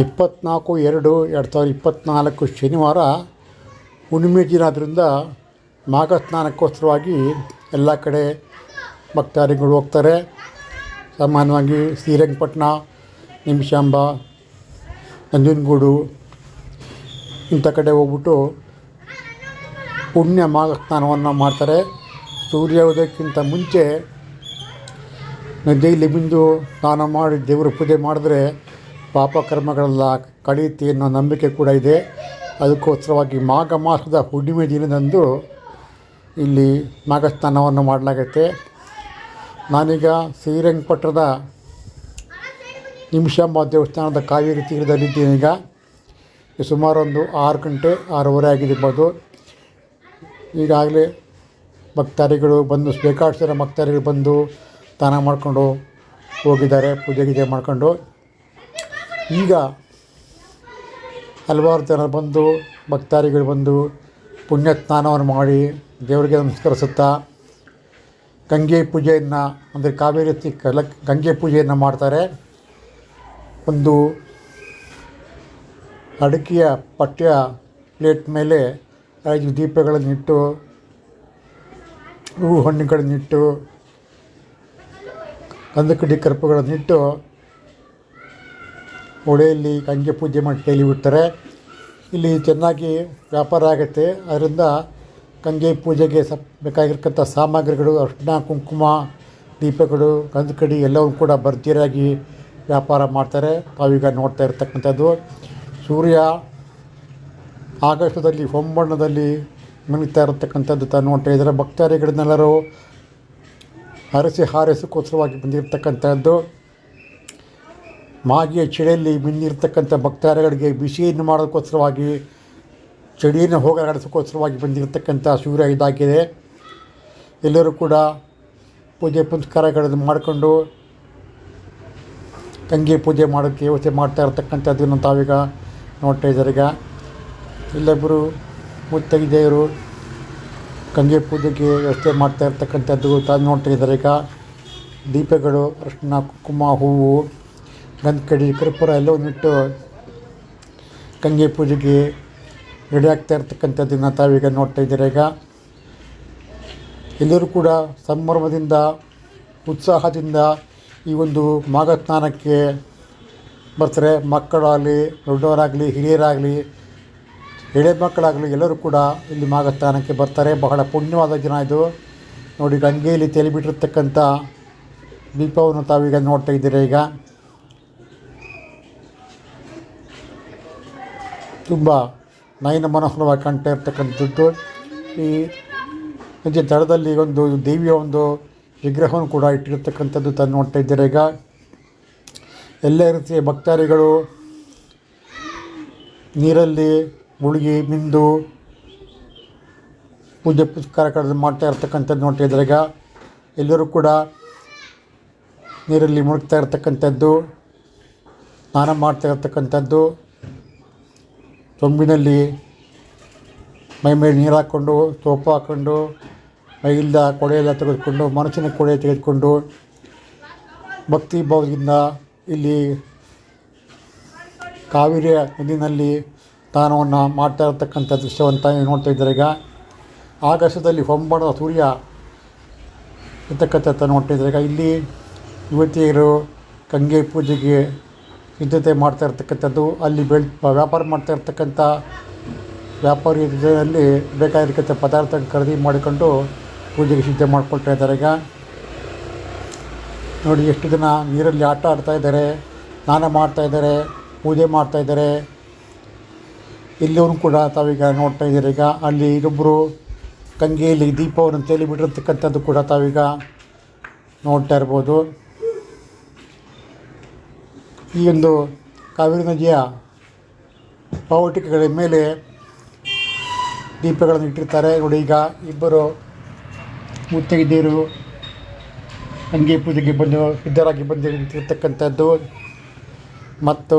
ಇಪ್ಪತ್ತ್ನಾಲ್ಕು ಎರಡು ಎರಡು ಸಾವಿರದ ಇಪ್ಪತ್ತ್ನಾಲ್ಕು ಶನಿವಾರ ಹುಣ್ಣಿಮೆ ದಿನ ಆದ್ದರಿಂದ ಮಾಘ ಸ್ನಾನಕ್ಕೋಸ್ಕರವಾಗಿ ಎಲ್ಲ ಕಡೆ ಭಕ್ತಾದಿಗಳು ಹೋಗ್ತಾರೆ. ಸಾಮಾನ್ಯವಾಗಿ ಶ್ರೀರಂಗಪಟ್ಟಣ ನಿಮಿಷಾಂಬ ನಂಜನಗೂಡು ಇಂಥ ಕಡೆ ಹೋಗ್ಬಿಟ್ಟು ಪುಣ್ಯ ಮಾಘ ಸ್ನಾನವನ್ನು ಮಾಡ್ತಾರೆ ಸೂರ್ಯೋದಯಕ್ಕಿಂತ ಮುಂಚೆ ನದಿಯಲ್ಲಿ ಬಿಂದು ಸ್ನಾನ ಮಾಡಿ ದೇವರ ಪೂಜೆ ಮಾಡಿದ್ರೆ ಪಾಪ ಕರ್ಮಗಳೆಲ್ಲ ಕಳೆಯುತ್ತೆ ಅನ್ನೋ ನಂಬಿಕೆ ಕೂಡ ಇದೆ. ಅದಕ್ಕೋಸ್ಕರವಾಗಿ ಮಾಘ ಮಾಸದ ಹುಣ್ಣಿಮೆ ದಿನದಂದು ಇಲ್ಲಿ ಮಾಘ ಸ್ನಾನವನ್ನು ಮಾಡಲಾಗುತ್ತೆ. ನಾನೀಗ ಶ್ರೀರಂಗಪಟ್ಟಣದ ನಿಮಿಷಾಂಬ ದೇವಸ್ಥಾನದ ಕಾವೇರಿ ತೀರದಲ್ಲಿದ್ದೀನಿ ಈಗ. ಸುಮಾರು ಒಂದು ಆರು ಗಂಟೆ, ಆರೂವರೆ ಆಗಿರ್ಬೋದು. ಈಗಾಗಲೇ ಭಕ್ತಾದಿಗಳು ಬಂದು ಬೇಕಾದಷ್ಟು ಭಕ್ತಾದಿಗಳು ಬಂದು ಸ್ನಾನ ಮಾಡಿಕೊಂಡು ಹೋಗಿದ್ದಾರೆ ಪೂಜೆ ಗೀಜೆ ಮಾಡ್ಕೊಂಡು. ಈಗ ಹಲವಾರು ಜನ ಬಂದು, ಭಕ್ತಾದಿಗಳು ಬಂದು ಪುಣ್ಯ ಸ್ನಾನವನ್ನು ಮಾಡಿ ದೇವರಿಗೆ ನಮಸ್ಕರಿಸುತ್ತಾ ಗಂಗೆ ಪೂಜೆಯನ್ನು, ಅಂದರೆ ಕಾವೇರಿ ಕಲ, ಗಂಗೆ ಪೂಜೆಯನ್ನು ಮಾಡ್ತಾರೆ. ಒಂದು ಅಡಿಕೆಯ ಪಠ್ಯ ಪ್ಲೇಟ್ ಮೇಲೆ ಐದು ದೀಪಗಳನ್ನಿಟ್ಟು ಹೂ ಹಣ್ಣುಗಳನ್ನಿಟ್ಟು ಕಂದಕಡ್ಡಿ ಕರ್ಪುಗಳನ್ನಿಟ್ಟು ಒಡೆಯಲ್ಲಿ ಗಂಗೆ ಪೂಜೆ ಮಾಡಿ ಕೈಲಿ ಬಿಡ್ತಾರೆ ಇಲ್ಲಿ ಚೆನ್ನಾಗಿ ವ್ಯಾಪಾರ ಆಗುತ್ತೆ. ಅದರಿಂದ ಗಂಗೆ ಪೂಜೆಗೆ ಸ ಬೇಕಾಗಿರ್ತಕ್ಕಂಥ ಸಾಮಗ್ರಿಗಳು, ಅರ್ಶಿಣ, ಕುಂಕುಮ, ದೀಪಗಳು, ಗಂಧಕಡಿ ಎಲ್ಲವೂ ಕೂಡ ಭರ್ಜರಿಯಾಗಿ ವ್ಯಾಪಾರ ಮಾಡ್ತಾರೆ. ತಾವೀಗ ನೋಡ್ತಾ ಇರ್ತಕ್ಕಂಥದ್ದು. ಸೂರ್ಯ ಆಗಸ್ಟದಲ್ಲಿ ಹೊಂಬಣ್ಣದಲ್ಲಿ ಮಿನುಗ್ತಾ ಇರತಕ್ಕಂಥದ್ದು ತಾನು ನೋಡ್ತಾ ಇದ್ದಾರೆ ಭಕ್ತಾದಿಗಳನ್ನೆಲ್ಲರೂ ಹರಸಿ ಹಾರೈಸಕ್ಕೋಸ್ಕರವಾಗಿ ಬಂದಿರತಕ್ಕಂಥದ್ದು. ಮಾಗಿಯ ಚಳಿಯಲ್ಲಿ ಮಿಂದಿರ್ತಕ್ಕಂಥ ಭಕ್ತಾದಿಗಳಿಗೆ ಬಿಸಿಯನ್ನು ಮಾಡೋದಕ್ಕೋಸ್ಕರವಾಗಿ, ಚಳಿಯನ್ನು ಹೋಗಲಾಡಿಸೋಕ್ಕೋಸ್ಕರವಾಗಿ ಬಂದಿರತಕ್ಕಂಥ ಸೂರ್ಯ ಇದಾಗಿದೆ. ಎಲ್ಲರೂ ಕೂಡ ಪೂಜೆ ಪುನಸ್ಕಾರಗಳನ್ನು ಮಾಡಿಕೊಂಡು ತಂಗಿ ಪೂಜೆ ಮಾಡೋಕ್ಕೆ ವ್ಯವಸ್ಥೆ ಮಾಡ್ತಾ ಇರತಕ್ಕಂಥದ್ದನ್ನು ತಾವೀಗ ನೋಡ್ತಾ ಇದ್ದಾರೆ ಈಗ ಇಲ್ಲೊಬ್ಬರು ಮುತ್ತೈದೆಯರು ಗಂಗೆ ಪೂಜೆಗೆ ವ್ಯವಸ್ಥೆ ಮಾಡ್ತಾ ಇರ್ತಕ್ಕಂಥದ್ದು ತಾವು ನೋಡ್ತಾ ಇದ್ದಾರೆ ಈಗ ದೀಪಗಳು, ಅರಿಶಿನ, ಕುಂಕುಮ, ಹೂವು ಗಂಧಕಡಿ ಕರ್ಪೂರ ಒಂದಿಟ್ಟು ಗಂಗೆ ಪೂಜೆಗೆ ರೆಡಿ ಆಗ್ತಾ ಇರ್ತಕ್ಕಂಥದ್ದನ್ನು ತಾವೀಗ ನೋಡ್ತಾ ಇದ್ದೀರ ಈಗ. ಎಲ್ಲರೂ ಕೂಡ ಸಂಭ್ರಮದಿಂದ, ಉತ್ಸಾಹದಿಂದ ಈ ಒಂದು ಮಾಘ ಸ್ನಾನಕ್ಕೆ ಬರ್ತಾರೆ. ಮಕ್ಕಳಾಗಲಿ, ದೊಡ್ಡವರಾಗಲಿ, ಹಿರಿಯರಾಗಲಿ, ಎಳೆ ಮಕ್ಕಳಾಗಲಿ ಎಲ್ಲರೂ ಕೂಡ ಇಲ್ಲಿ ಮಾಘ ಸ್ನಾನಕ್ಕೆ ಬರ್ತಾರೆ. ಬಹಳ ಪುಣ್ಯವಾದ ದಿನ ಇದು. ನೋಡಿ, ಗಂಗೆಯಲ್ಲಿ ತೆಲಿಬಿಟ್ಟಿರ್ತಕ್ಕಂಥ ದೀಪವನ್ನು ತಾವೀಗ ನೋಡ್ತಾ ಇದ್ದೀರ ಈಗ. ತುಂಬ ನಯನ ಮನೋಹರವಾಗಿ ಕಾಣ್ತಾ ಇರ್ತಕ್ಕಂಥದ್ದು ಈ ನದಿಯ ದಡದಲ್ಲಿ ಒಂದು ದೇವಿಯ ಒಂದು ವಿಗ್ರಹವನ್ನು ಕೂಡ ಇಟ್ಟಿರ್ತಕ್ಕಂಥದ್ದು ತಾನು ನೋಡ್ತಾ ಇದ್ದೀರ ಈಗ. ಎಲ್ಲ ರೀತಿಯ ಭಕ್ತಾದಿಗಳು ನೀರಲ್ಲಿ ಮುಳುಗಿ ಮಿಂದು ಪೂಜೆ ಪುಸ್ಕಾರಗಳನ್ನು ಮಾಡ್ತಾ ಇರ್ತಕ್ಕಂಥದ್ದು ನೋಡ್ತಾ ಇದ್ದಾರೆ ಈಗ. ಎಲ್ಲರೂ ಕೂಡ ನೀರಲ್ಲಿ ಮುಳುಗ್ತಾ ಇರ್ತಕ್ಕಂಥದ್ದು, ಸ್ನಾನ ಮಾಡ್ತಾ ಇರ್ತಕ್ಕಂಥದ್ದು. ಸೊಂಬಿನಲ್ಲಿ ಮೈ ಮೇಲೆ ನೀರು ಹಾಕ್ಕೊಂಡು ಸೋಪು ಹಾಕ್ಕೊಂಡು, ಮೈಯಿಂದ ಕೊಡೆ ಎಲ್ಲ ತೆಗೆದುಕೊಂಡು, ಮನಸ್ಸಿನ ಕೊಡೆ ತೆಗೆದುಕೊಂಡು, ಭಕ್ತಿ ಭಾವದಿಂದ ಇಲ್ಲಿ ಕಾವೇರಿಯ ನದಿನಲ್ಲಿ ಸ್ನಾನವನ್ನು ಮಾಡ್ತಾ ಇರತಕ್ಕಂಥ ದೃಶ್ಯವಂತ ನೋಡ್ತಾ ಇದ್ದಾರೆ. ಈಗ ಆಕಾಶದಲ್ಲಿ ಹೊಂಬಣದ ಸೂರ್ಯ ಇರ್ತಕ್ಕಂಥ ನೋಡ್ತಾ ಇದ್ದಾರೆ. ಈಗ ಇಲ್ಲಿ ಯುವತಿಯರು ಗಂಗೆ ಪೂಜೆಗೆ ಸಿದ್ಧತೆ ಮಾಡ್ತಾ ಇರ್ತಕ್ಕಂಥದ್ದು, ಅಲ್ಲಿ ಬೆಳ್, ವ್ಯಾಪಾರ ಮಾಡ್ತಾ ಇರ್ತಕ್ಕಂಥ ವ್ಯಾಪಾರಿ ಬೇಕಾಗಿರ್ತಕ್ಕಂಥ ಪದಾರ್ಥ ಖರೀದಿ ಮಾಡಿಕೊಂಡು ಪೂಜೆಗೆ ಸಿದ್ಧ ಮಾಡ್ಕೊಳ್ತಾ ಇದ್ದಾರೆ. ಈಗ ನೋಡಿ, ಎಷ್ಟು ಜನ ನೀರಲ್ಲಿ ಆಟ ಆಡ್ತಾ ಇದ್ದಾರೆ, ಸ್ನಾನ ಮಾಡ್ತಾ ಇದ್ದಾರೆ, ಪೂಜೆ ಮಾಡ್ತಾ ಇದ್ದಾರೆ. ಇಲ್ಲಿಯೂ ಕೂಡ ತಾವೀಗ ನೋಡ್ತಾ ಇದ್ದೀರಿ. ಈಗ ಅಲ್ಲಿ ಇನ್ನೊಬ್ಬರು ಕಂಗೆಯಲ್ಲಿ ದೀಪವನ್ನು ತೇಲಿ ಬಿಟ್ಟಿರ್ತಕ್ಕಂಥದ್ದು ಕೂಡ ತಾವೀಗ ನೋಡ್ತಾ ಇರ್ಬೋದು. ಈ ಒಂದು ಕಾವೇರಿ ನದಿಯ ಪಾವಟಿಕೆಗಳ ಮೇಲೆ ದೀಪಗಳನ್ನು ಇಟ್ಟಿರ್ತಾರೆ. ನೋಡಿ ಈಗ ಇಬ್ಬರು ಮುತ್ತೈದೆಯರು ಗಂಗೆ ಪೂಜೆಗೆ ಬಂದು ಸಿದ್ಧರಾಗಿ ಬಂದಿರತಕ್ಕಂಥದ್ದು ಮತ್ತು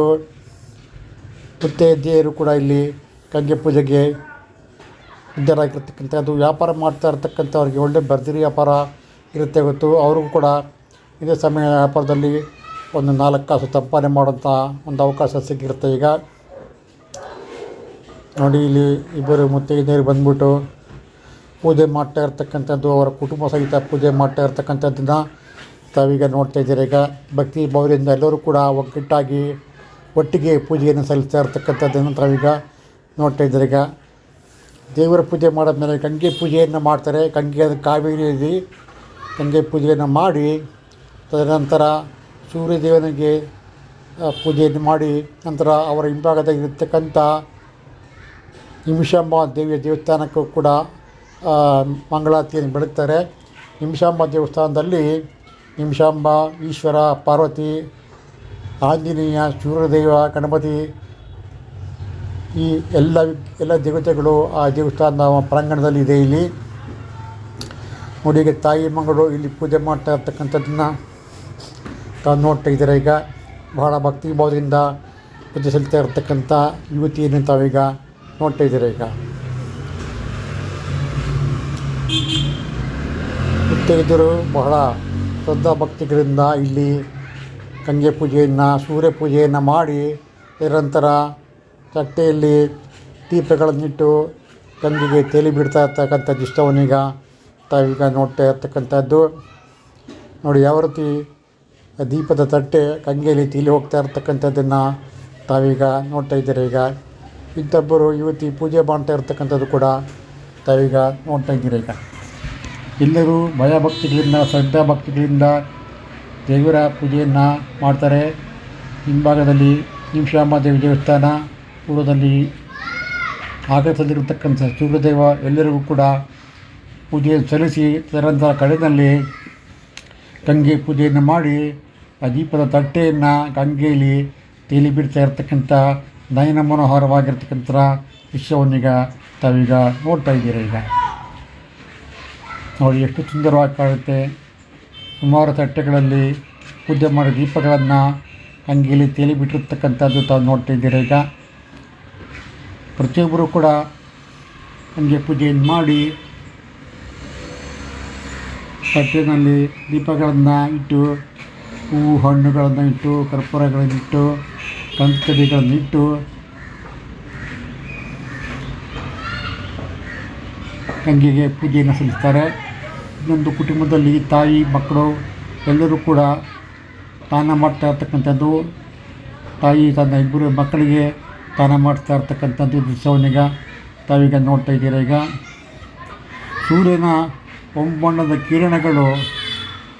ಮುತ್ತೈದೆಯರು ಕೂಡ ಇಲ್ಲಿ ಗಂಗೆ ಪೂಜೆಗೆ ಸಿದ್ಧರಾಗಿರ್ತಕ್ಕಂಥದ್ದು ವ್ಯಾಪಾರ ಮಾಡ್ತಾ ಇರ್ತಕ್ಕಂಥವ್ರಿಗೆ ಒಳ್ಳೆ ಭರ್ಜರಿ ವ್ಯಾಪಾರ ಇರುತ್ತೆ ಗೊತ್ತು. ಅವ್ರಿಗೂ ಕೂಡ ಇದೇ ಸಮಯ ವ್ಯಾಪಾರದಲ್ಲಿ ಒಂದು ನಾಲ್ಕು ಕಾಸು ಸಂಪಾದನೆ ಮಾಡೋಂಥ ಒಂದು ಅವಕಾಶ ಸಿಕ್ಕಿರುತ್ತೆ ಈಗ. ನೋಡಿ, ಇಲ್ಲಿ ಇಬ್ಬರು ಮುತ್ತೈದೆಯರು ಬಂದ್ಬಿಟ್ಟು ಪೂಜೆ ಮಾಡ್ತಾ ಇರ್ತಕ್ಕಂಥದ್ದು, ಅವರ ಕುಟುಂಬ ಸಹಿತ ಪೂಜೆ ಮಾಡ್ತಾ ಇರ್ತಕ್ಕಂಥದ್ದನ್ನು ತಾವೀಗ ನೋಡ್ತಾ ಇದ್ದೀರಿ. ಈಗ ಭಕ್ತಿ ಭಾವದಿಂದ ಎಲ್ಲರೂ ಕೂಡ ಒಗ್ಗಟ್ಟಾಗಿ ಒಟ್ಟಿಗೆ ಪೂಜೆಯನ್ನು ಸಲ್ಲಿಸ್ತಾ ಇರ್ತಕ್ಕಂಥದ್ದನ್ನು ತಾವೀಗ ನೋಡ್ತಾ ಇದ್ದೀರಿ. ಈಗ ದೇವರ ಪೂಜೆ ಮೇಲೆ ಗಂಗೆ ಪೂಜೆಯನ್ನು ಮಾಡ್ತಾರೆ. ಗಂಗೆ ಕಾವೇರಿಯಲ್ಲಿ ಗಂಗೆ ಪೂಜೆಯನ್ನು ಮಾಡಿ ತದನಂತರ ಸೂರ್ಯದೇವನಿಗೆ ಪೂಜೆಯನ್ನು ಮಾಡಿ ನಂತರ ಅವರ ಹಿಂಭಾಗದಲ್ಲಿರ್ತಕ್ಕಂಥ ನಿಮಿಷಾಂಬ ದೇವಿಯ ದೇವಸ್ಥಾನಕ್ಕೂ ಕೂಡ ಮಂಗಳಾರತಿಯನ್ನು ಬೆಳಗ್ತಾರೆ. ನಿಮಿಷಾಂಬ ದೇವಸ್ಥಾನದಲ್ಲಿ ನಿಮಿಷಾಂಬ, ಈಶ್ವರ, ಪಾರ್ವತಿ, ಆಂಜನೇಯ, ಸೂರ್ಯದೇವ, ಗಣಪತಿ, ಈ ಎಲ್ಲ ಎಲ್ಲ ದೇವತೆಗಳು ಆ ದೇವಸ್ಥಾನದ ಪ್ರಾಂಗಣದಲ್ಲಿ ಇದೆ ಇಲ್ಲಿ. ನೋಡಿ ತಾಯಿ ಮಗಳು ಇಲ್ಲಿ ಪೂಜೆ ಮಾಡ್ತಾ ಇರ್ತಕ್ಕಂಥದ್ದನ್ನು ನೋಡ್ತಾ ಇದ್ದಾರೆ ಈಗ? ಬಹಳ ಭಕ್ತಿ ಭಾವದಿಂದ ಪೂಜೆ ಸಲ್ತಾ ಇರತಕ್ಕಂಥ ಯುವತಿಯನ್ನು ತಾವೀಗ ನೋಡ್ತಾ ಇದ್ದೀರ ಈಗ? ಮುತ್ತೈದರು ಬಹಳ ಶ್ರದ್ಧಾ ಭಕ್ತಿಗಳಿಂದ ಇಲ್ಲಿ ಗಂಗೆ ಪೂಜೆಯನ್ನು, ಸೂರ್ಯ ಪೂಜೆಯನ್ನು ಮಾಡಿ ನಿರಂತರ ತಟ್ಟೆಯಲ್ಲಿ ದೀಪಗಳನ್ನಿಟ್ಟು ಗಂಗೆಗೆ ತೇಲಿ ಬಿಡ್ತಾ ಇರ್ತಕ್ಕಂಥ ದೃಷ್ಟವನ್ನೀಗ ತಾವೀಗ ನೋಡ್ತಾ ಇರ್ತಕ್ಕಂಥದ್ದು. ನೋಡಿ, ಯಾವ ರೀತಿ ದೀಪದ ತಟ್ಟೆ ಗಂಗೆಯಲ್ಲಿ ತೀಲಿ ಹೋಗ್ತಾ ಇರ್ತಕ್ಕಂಥದ್ದನ್ನು ತಾವೀಗ ನೋಡ್ತಾ ಇದ್ದೀರಿ ಈಗ? ಇಂಥಬ್ಬರು ಯುವತಿ ಪೂಜೆ ಮಾಡ್ತಾ ಇರ್ತಕ್ಕಂಥದ್ದು ಕೂಡ ತಾವೀಗ ನೋಡ್ತಾ ಇದ್ದೀರಿ ಈಗ? ಎಲ್ಲರೂ ಭಯಭಕ್ತಿಗಳಿಂದ ಶ್ರದ್ಧಾ ಭಕ್ತಿಗಳಿಂದ ದೇವರ ಪೂಜೆಯನ್ನು ಮಾಡ್ತಾರೆ. ಹಿಂಭಾಗದಲ್ಲಿ ನಿಮಿಷಾಂಬ ದೇವಿ ದೇವಸ್ಥಾನ, ಪೂರ್ವದಲ್ಲಿ ಆಗಸದಲ್ಲಿರತಕ್ಕಂಥ ಸೂರ್ಯದೇವ, ಎಲ್ಲರಿಗೂ ಕೂಡ ಪೂಜೆಯನ್ನು ಸಲ್ಲಿಸಿ ತದನಂತರ ಕಡೆಯಲ್ಲಿ ಗಂಗೆ ಪೂಜೆಯನ್ನು ಮಾಡಿ, ಆ ದೀಪದ ತಟ್ಟೆಯನ್ನು ಗಂಗೆಯಲ್ಲಿ ತೇಲಿ ಬಿಡ್ತಾ ಇರ್ತಕ್ಕಂಥ ನಯನ ಮನೋಹರವಾಗಿರ್ತಕ್ಕಂಥ ದೃಶ್ಯವನ್ನೀಗ ತಾವೀಗ ನೋಡ್ತಾ ಇದ್ದೀರ ಈಗ. ನೋಡಿ, ಎಷ್ಟು ಸುಂದರವಾಗಿ ಕಾಣುತ್ತೆ ಸುಮಾರು ತಟ್ಟೆಗಳಲ್ಲಿ ಪೂಜೆ ಮಾಡೋ ದೀಪಗಳನ್ನು ಗಂಗೆಯಲ್ಲಿ ತೇಲಿ ಬಿಟ್ಟಿರ್ತಕ್ಕಂಥದ್ದು ತಾವು ನೋಡ್ತಾ ಇದ್ದೀರ ಈಗ. ಪ್ರತಿಯೊಬ್ಬರು ಕೂಡ ಗಂಗೆ ಪೂಜೆಯನ್ನು ಮಾಡಿ ತಟ್ಟೆನಲ್ಲಿ ದೀಪಗಳನ್ನು ಇಟ್ಟು ಹೂವು ಹಣ್ಣುಗಳನ್ನು ಇಟ್ಟು ಕರ್ಪೂರಗಳನ್ನಿಟ್ಟು ಕಂಕಡಿಗಳನ್ನಿಟ್ಟು ಗಂಗೆಗೆ ಪೂಜೆಯನ್ನು ಸಲ್ಲಿಸ್ತಾರೆ. ಇನ್ನೊಂದು ಕುಟುಂಬದಲ್ಲಿ ತಾಯಿ, ಮಕ್ಕಳು ಎಲ್ಲರೂ ಕೂಡ ಸ್ನಾನ ಮಾಡ್ತಾ ಇರ್ತಕ್ಕಂಥದ್ದು. ತಾಯಿ, ತನ್ನ ಇಬ್ಬರು ಮಕ್ಕಳಿಗೆ ಸ್ನಾನ ಮಾಡ್ತಾ ಇರ್ತಕ್ಕಂಥದ್ದು ದೃಶ್ಯವನ್ನೀಗ ತಾವೀಗ ನೋಡ್ತಾ ಇದ್ದೀರ ಈಗ. ಸೂರ್ಯನ ಹೊಂಬಣ್ಣದ ಕಿರಣಗಳು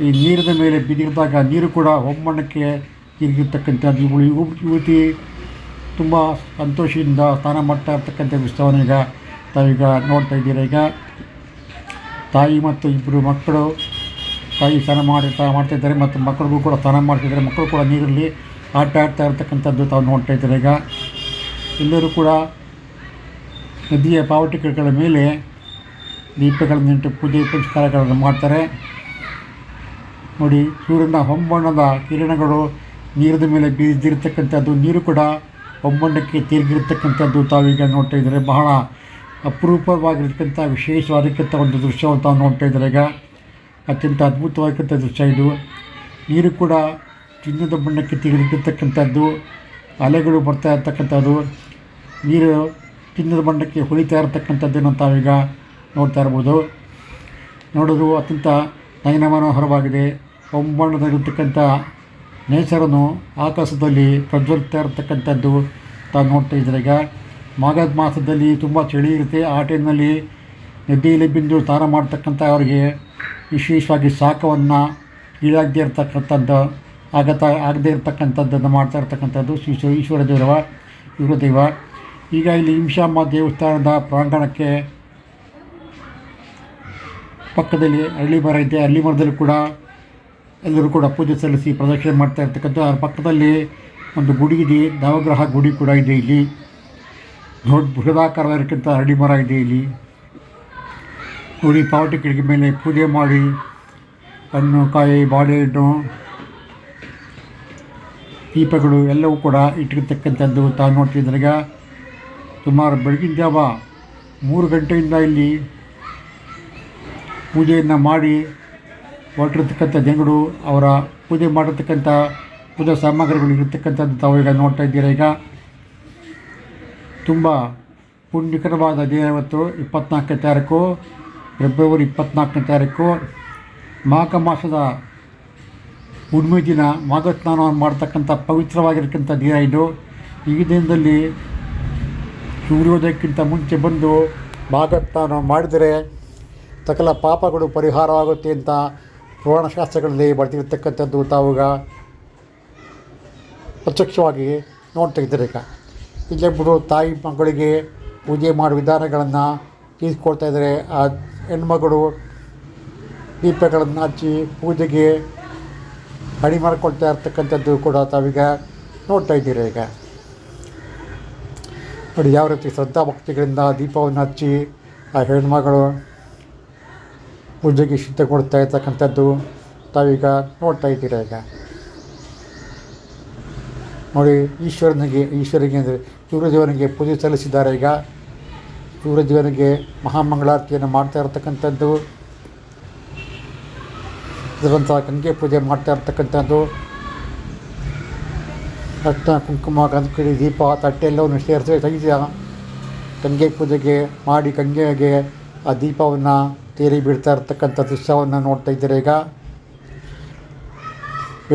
ಈ ನೀರಿನ ಮೇಲೆ ಬಿದ್ದಿರಿದಾಗ ನೀರು ಕೂಡ ಹೊಂಬಣ್ಣಕ್ಕೆ ತಿರುಗಿರ್ತಕ್ಕಂಥದ್ದು ಇವಳು ಯುವ- ಯುವತಿ ತುಂಬ ಸಂತೋಷದಿಂದ ಸ್ನಾನ ಮಾಡ್ತಾ ಇರ್ತಕ್ಕಂಥ ದೃಶ್ಯವನ್ನೀಗ ತಾವೀಗ ನೋಡ್ತಾ ಇದ್ದೀರ. ಈಗ ತಾಯಿ ಮತ್ತು ಇಬ್ಬರು ಮಕ್ಕಳು ತಾಯಿ ಸ್ನಾನ ಮಾಡ್ತಾ ಇದ್ದಾರೆ ಮತ್ತು ಮಕ್ಕಳಿಗೂ ಕೂಡ ಸ್ನಾನ ಮಾಡ್ತಿದ್ದಾರೆ ಮಕ್ಕಳು ಕೂಡ ನೀರಲ್ಲಿ ಆಟ ಆಡ್ತಾ ಇರ್ತಕ್ಕಂಥದ್ದು ತಾವು ನೋಡ್ತಾ ಇದ್ದಾರೆ. ಈಗ ಎಲ್ಲರೂ ಕೂಡ ನದಿಯ ಪಾವಟಿಕೆಗಳ ಮೇಲೆ ದೀಪಗಳನ್ನಿಟ್ಟು ಪೂಜೆ ಪುನಸ್ಕಾರಗಳನ್ನು ಮಾಡ್ತಾರೆ. ನೋಡಿ, ಸೂರ್ಯನ ಹೊಂಬಣ್ಣದ ಕಿರಣಗಳು ನೀರದ ಮೇಲೆ ಬೀದಿರ್ತಕ್ಕಂಥದ್ದು ನೀರು ಕೂಡ ಹೊಂಬಣ್ಣಕ್ಕೆ ತಿರುಗಿರ್ತಕ್ಕಂಥದ್ದು ತಾವೀಗ ನೋಡ್ತಾ ಇದ್ದಾರೆ. ಬಹಳ ಅಪರೂಪವಾಗಿರ್ತಕ್ಕಂಥ ವಿಶೇಷವಾಗಿರ್ತಕ್ಕಂಥ ಒಂದು ದೃಶ್ಯವನ್ನು ತಾವು ನೋಡ್ತಾ ಇದ್ದಾರೆ ಈಗ. ಅತ್ಯಂತ ಅದ್ಭುತವಾಗಿರ್ತಕ್ಕಂಥ ದೃಶ್ಯ ಇದು. ನೀರು ಕೂಡ ಚಿನ್ನದ ಬಣ್ಣಕ್ಕೆ ತಿರುಗಿರ್ತಕ್ಕಂಥದ್ದು, ಅಲೆಗಳು ಬರ್ತಾ ಇರ್ತಕ್ಕಂಥದ್ದು. ನೀರು ಚಿನ್ನದ ಬಣ್ಣಕ್ಕೆ ಹೊಳಿತಾ ಇರತಕ್ಕಂಥದ್ದನ್ನು ತಾವೀಗ ನೋಡ್ತಾ ಇರ್ಬೋದು. ನೋಡೋದು ಅತ್ಯಂತ ನಯನ ಮನೋಹರವಾಗಿದೆ ಒಂಬಣ್ಣದಲ್ಲಿರ್ತಕ್ಕಂಥ ನೇಚರನ್ನು ಆಕಾಶದಲ್ಲಿ ಪ್ರಜ್ವಲ್ತಾ ಇರತಕ್ಕಂಥದ್ದು ತಾವು ನೋಡ್ತಾ ಇದ್ದಾರೆ ಈಗ. ಮಾಘದ ಮಾಸದಲ್ಲಿ ತುಂಬ ಚಳಿ ಇರುತ್ತೆ. ಆ ಟೈಮ್ನಲ್ಲಿ ನದಿಯಲ್ಲಿ ಬಿಂದು ಸ್ನಾನ ಮಾಡ್ತಕ್ಕಂಥ ಅವರಿಗೆ ವಿಶೇಷವಾಗಿ ಶಾಖವನ್ನು ಕೀಳಾಗದೆ ಇರತಕ್ಕಂಥದ್ದು, ಆಗತ, ಆಗದೇ ಇರತಕ್ಕಂಥದ್ದನ್ನು ಮಾಡ್ತಾ ಇರ್ತಕ್ಕಂಥದ್ದು ಶ್ರೀ ಈಶ್ವರ ದೇವರ ಇವರ ದೇವ ಈಗ ಇಲ್ಲಿ ಹಿಂಸಾಮ್ಮ ದೇವಸ್ಥಾನದ ಪ್ರಾಂಗಣಕ್ಕೆ ಪಕ್ಕದಲ್ಲಿ ಅರಳಿ ಮರ ಇದೆ ಅರಳಿ ಮರದಲ್ಲಿ ಕೂಡ ಎಲ್ಲರೂ ಕೂಡ ಪೂಜೆ ಸಲ್ಲಿಸಿ ಪ್ರದಕ್ಷಿಣೆ ಮಾಡ್ತಾ ಇರ್ತಕ್ಕಂಥ ಅದರ ಪಕ್ಕದಲ್ಲಿ ಒಂದು ಗುಡಿ ಇದೆ, ನವಗ್ರಹ ಗುಡಿ ಕೂಡ ಇದೆ ಇಲ್ಲಿ. ದೊಡ್ಡ ಬೃಹದಾಕಾರವಾಗಿರ್ತಕ್ಕಂಥ ಅರಳಿ ಮರ ಇದೆ ಇಲ್ಲಿ. ಗುಡಿ ಪಾವಟಿ ಕಿಡಿಗೆ ಮೇಲೆ ಪೂಜೆ ಮಾಡಿ, ಹಣ್ಣು, ಕಾಯಿ, ಬಾಳೆಹಣ್ಣು, ದೀಪಗಳು ಎಲ್ಲವೂ ಕೂಡ ಇಟ್ಟಿರ್ತಕ್ಕಂಥದ್ದು ತಾವು ನನಗೆ ಸುಮಾರು ಬೆಳಗಿನ ಜಾವ ಮೂರು ಗಂಟೆಯಿಂದ ಇಲ್ಲಿ ಪೂಜೆಯನ್ನು ಮಾಡಿ ಹೊರಟಿರ್ತಕ್ಕಂಥ ಜನಗಳು ಅವರ ಪೂಜೆ ಮಾಡಿರ್ತಕ್ಕಂಥ ಪೂಜಾ ಸಾಮಗ್ರಿಗಳು ಇರತಕ್ಕಂಥದ್ದು ತಾವು ಈಗ ನೋಡ್ತಾ ಇದ್ದೀರಾ. ಈಗ ತುಂಬ ಪುಣ್ಯಕರವಾದ ದಿನ ಇವತ್ತು, ಇಪ್ಪತ್ನಾಲ್ಕನೇ ತಾರೀಕು, ಫೆಬ್ರವರಿ ಇಪ್ಪತ್ನಾಲ್ಕನೇ ತಾರೀಕು. ಮಾಘ ಮಾಸದ ಹುಣ್ಣಿಮೆ ದಿನ ಮಾಘ ಸ್ನಾನವನ್ನು ಮಾಡ್ತಕ್ಕಂಥ ಪವಿತ್ರವಾಗಿರ್ತಕ್ಕಂಥ ದಿನ ಇದು. ಈ ದಿನದಲ್ಲಿ ಸೂರ್ಯೋದಯಕ್ಕಿಂತ ಮುಂಚೆ ಬಂದು ಮಾಘ ಸ್ನಾನ ಮಾಡಿದರೆ ಸಕಲ ಪಾಪಗಳು ಪರಿಹಾರವಾಗುತ್ತೆ ಅಂತ ಪುರಾಣಶಾಸ್ತ್ರಗಳಲ್ಲಿ ಬರ್ತಿರ್ತಕ್ಕಂಥದ್ದು ತಾವುಗ ಪ್ರತ್ಯಕ್ಷವಾಗಿ ನೋಡ್ತಾ ಇದ್ದಾರೆ ಈಗ. ಇಲ್ಲೊಬ್ಬರು ತಾಯಿ ಮಗಳಿಗೆ ಪೂಜೆ ಮಾಡೋ ವಿಧಾನಗಳನ್ನು ತಿಳಿಸ್ಕೊಡ್ತಾ ಇದ್ದಾರೆ. ಆ ಹೆಣ್ಮಗಳು ದೀಪಗಳನ್ನು ಹಚ್ಚಿ ಪೂಜೆಗೆ ಅಡಿ ಮಾಡ್ಕೊಳ್ತಾ ಇರ್ತಕ್ಕಂಥದ್ದು ಕೂಡ ತಾವೀಗ ನೋಡ್ತಾ ಇದ್ದೀರಾ ಈಗ. ನೋಡಿ, ಯಾವ ರೀತಿ ಶ್ರದ್ಧಾ ಭಕ್ತಿಗಳಿಂದ ದೀಪವನ್ನು ಹಚ್ಚಿ ಆ ಹೆಣ್ಮಗಳು ಪೂಜೆಗೆ ಸಿದ್ಧಗೊಳ್ತಾ ಇರ್ತಕ್ಕಂಥದ್ದು ತಾವೀಗ ನೋಡ್ತಾ ಇದ್ದೀರಾ ಈಗ? ನೋಡಿ, ಈಶ್ವರನಿಗೆ, ಈಶ್ವರಿಗೆ ಅಂದರೆ ಸೂರ್ಯದೇವನಿಗೆ ಪೂಜೆ ಸಲ್ಲಿಸಿದ್ದಾರೆ ಈಗ. ಸೂರ್ಯದೇವನಿಗೆ ಮಹಾಮಂಗಳಾರತಿಯನ್ನು ಮಾಡ್ತಾ ಇರತಕ್ಕಂಥದ್ದು. ಇದರಂಥ ಗಂಗೆ ಪೂಜೆ ಮಾಡ್ತಾ ಇರ್ತಕ್ಕಂಥದ್ದು. ರತ್ನ, ಕುಂಕುಮ, ಗಂಧಕಡಿ, ದೀಪ, ತಟ್ಟೆ ಎಲ್ಲವನ್ನು ಸೇರಿಸಿ ತೆಗೆದ ಗಂಗೆ ಪೂಜೆಗೆ ಮಾಡಿ, ಗಂಗೆಗೆ ಆ ದೀಪವನ್ನು ತೇರಿ ಬಿಡ್ತಾ ಇರ್ತಕ್ಕಂಥ ದೃಶ್ಯವನ್ನು ನೋಡ್ತಾ ಇದ್ದಾರೆ ಈಗ.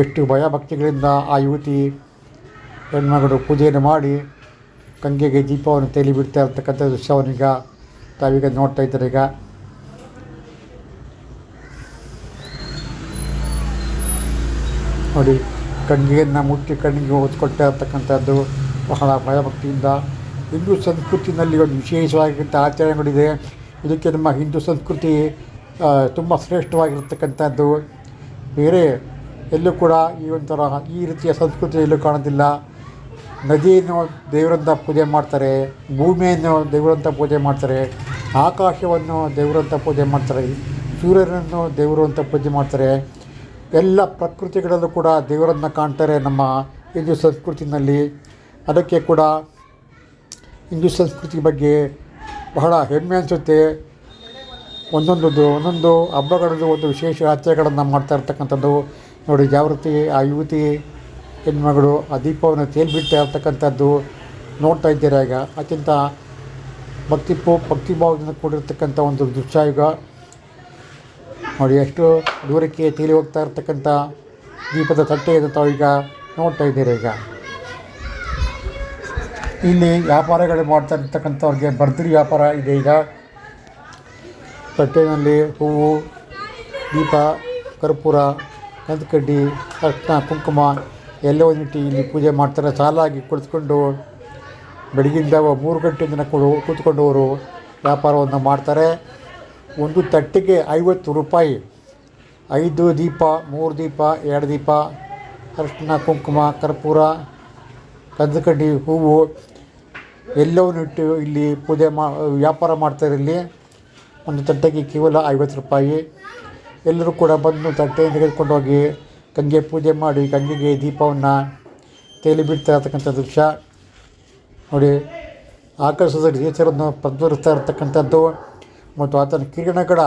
ಎಷ್ಟು ಭಯಭಕ್ತಿಗಳಿಂದ ಆ ಯುವತಿ ಹೆಣ್ಮಗಳು ಪೂಜೆಯನ್ನು ಮಾಡಿ ಗಂಗೆಗೆ ದೀಪವನ್ನು ತೇಲಿ ಬಿಡ್ತಾ ಇರ್ತಕ್ಕಂಥ ದೃಶ್ಯವನ್ನೀಗ ತಾವೀಗ ನೋಡ್ತಾ ಇದ್ದಾರೆ ಈಗ. ನೋಡಿ ಗಂಗೆಯನ್ನು ಮುಟ್ಟಿ ಕಣ್ಣಿಗೆ ಓದ್ಕೊಳ್ತಾ ಇರ್ತಕ್ಕಂಥದ್ದು ಬಹಳ ಭಯಭಕ್ತಿಯಿಂದ ಹಿಂದೂ ಸಂಸ್ಕೃತಿನಲ್ಲಿ ಒಂದು ವಿಶೇಷವಾಗಿರ್ತಕ್ಕಂಥ ಆಚರಣೆಗಳಿದೆ. ಇದಕ್ಕೆ ನಮ್ಮ ಹಿಂದೂ ಸಂಸ್ಕೃತಿ ತುಂಬ ಶ್ರೇಷ್ಠವಾಗಿರತಕ್ಕಂಥದ್ದು. ಬೇರೆ ಎಲ್ಲೂ ಕೂಡ ಈ ಒಂಥರ ಈ ರೀತಿಯ ಸಂಸ್ಕೃತಿ ಎಲ್ಲೂ ಕಾಣೋದಿಲ್ಲ. ನದಿಯನ್ನು ದೇವರಂತ ಪೂಜೆ ಮಾಡ್ತಾರೆ, ಭೂಮಿಯನ್ನು ದೇವರಂತ ಪೂಜೆ ಮಾಡ್ತಾರೆ, ಆಕಾಶವನ್ನು ದೇವರಂತ ಪೂಜೆ ಮಾಡ್ತಾರೆ, ಸೂರ್ಯನನ್ನು ದೇವರು ಅಂತ ಪೂಜೆ ಮಾಡ್ತಾರೆ. ಎಲ್ಲ ಪ್ರಕೃತಿಗಳಲ್ಲೂ ಕೂಡ ದೇವರನ್ನು ಕಾಣ್ತಾರೆ ನಮ್ಮ ಹಿಂದೂ ಸಂಸ್ಕೃತಿನಲ್ಲಿ. ಅದಕ್ಕೆ ಕೂಡ ಹಿಂದೂ ಸಂಸ್ಕೃತಿ ಬಗ್ಗೆ ಬಹಳ ಹೆಮ್ಮೆ ಅನಿಸುತ್ತೆ. ಒಂದೊಂದು ಒಂದೊಂದು ಹಬ್ಬಗಳದ್ದು ಒಂದು ವಿಶೇಷ ಆಚರಣೆಗಳನ್ನು ಮಾಡ್ತಾ ಇರ್ತಕ್ಕಂಥದ್ದು. ನೋಡಿ, ಜಾಗೃತಿ, ಆ ಯುವತಿ ಹೆಣ್ಮಗಳು, ಆ ದೀಪವನ್ನು ತೇಲ್ಬಿಡ್ತಾ ಇರ್ತಕ್ಕಂಥದ್ದು ನೋಡ್ತಾ ಇದ್ದೀರಾ ಈಗ. ಅತ್ಯಂತ ಭಕ್ತಿ ಭಕ್ತಿಭಾವದಿಂದ ಕೂಡಿರ್ತಕ್ಕಂಥ ಒಂದು ದೃಶ್ಯ ಈಗ. ನೋಡಿ, ಎಷ್ಟು ದೂರಕ್ಕೆ ತೇಲಿ ಹೋಗ್ತಾ ಇರ್ತಕ್ಕಂಥ ದೀಪದ ತಟ್ಟೆ ತಾವು ಈಗ ನೋಡ್ತಾ ಇದ್ದೀರಾ ಈಗ. ಇಲ್ಲಿ ವ್ಯಾಪಾರಗಳು ಮಾಡ್ತಾ ಇರ್ತಕ್ಕಂಥವ್ರಿಗೆ ಭರ್ಜರಿ ವ್ಯಾಪಾರ ಇದೆ ಈಗ. ತಟ್ಟೆನಲ್ಲಿ ಹೂವು, ದೀಪ, ಕರ್ಪೂರ, ಕಂದಕಡ್ಡಿ ಅರ್ಶಿನ ಕುಂಕುಮ ಎಲ್ಲವನ್ನಿಟ್ಟು ಇಲ್ಲಿ ಪೂಜೆ ಮಾಡ್ತಾರೆ. ಸಾಲಾಗಿ ಕುಳಿತುಕೊಂಡು ಬೆಳಗಿಂದ ಮೂರು ಗಂಟೆ ದಿನ ಕೊಡು ಕೂತ್ಕೊಂಡವರು ವ್ಯಾಪಾರವನ್ನು ಮಾಡ್ತಾರೆ. ಒಂದು ತಟ್ಟೆಗೆ ಐವತ್ತು ರೂಪಾಯಿ. ಐದು ದೀಪ, ಮೂರು ದೀಪ, ಎರಡು ದೀಪ ಅರಿಶಿನ ಕುಂಕುಮ, ಕರ್ಪೂರ ಗಂಧಕಡ್ಡಿ ಹೂವು ಎಲ್ಲವನ್ನು ಇಟ್ಟು ಇಲ್ಲಿ ಪೂಜೆ ಮಾ, ವ್ಯಾಪಾರ ಮಾಡ್ತಾರೆ ಇಲ್ಲಿ. ಒಂದು ತಟ್ಟೆಗೆ ಕೇವಲ ಐವತ್ತು ರೂಪಾಯಿ. ಎಲ್ಲರೂ ಕೂಡ ಬಂದು ತಟ್ಟೆಯನ್ನು ತೆಗೆದುಕೊಂಡು ಹೋಗಿ ಗಂಗೆ ಪೂಜೆ ಮಾಡಿ ಗಂಗೆಗೆ ದೀಪವನ್ನು ತೇಲಿ ಬಿಡ್ತಾ ಇರ್ತಕ್ಕಂಥ ದೃಶ್ಯ. ನೋಡಿ ಆಕಾಶದ ಟೀಚರನ್ನು ಪ್ರಜ್ವಲಿಸ್ತಾ ಇರತಕ್ಕಂಥದ್ದು ಮತ್ತು ಆತನ ಕಿರಣಗಳ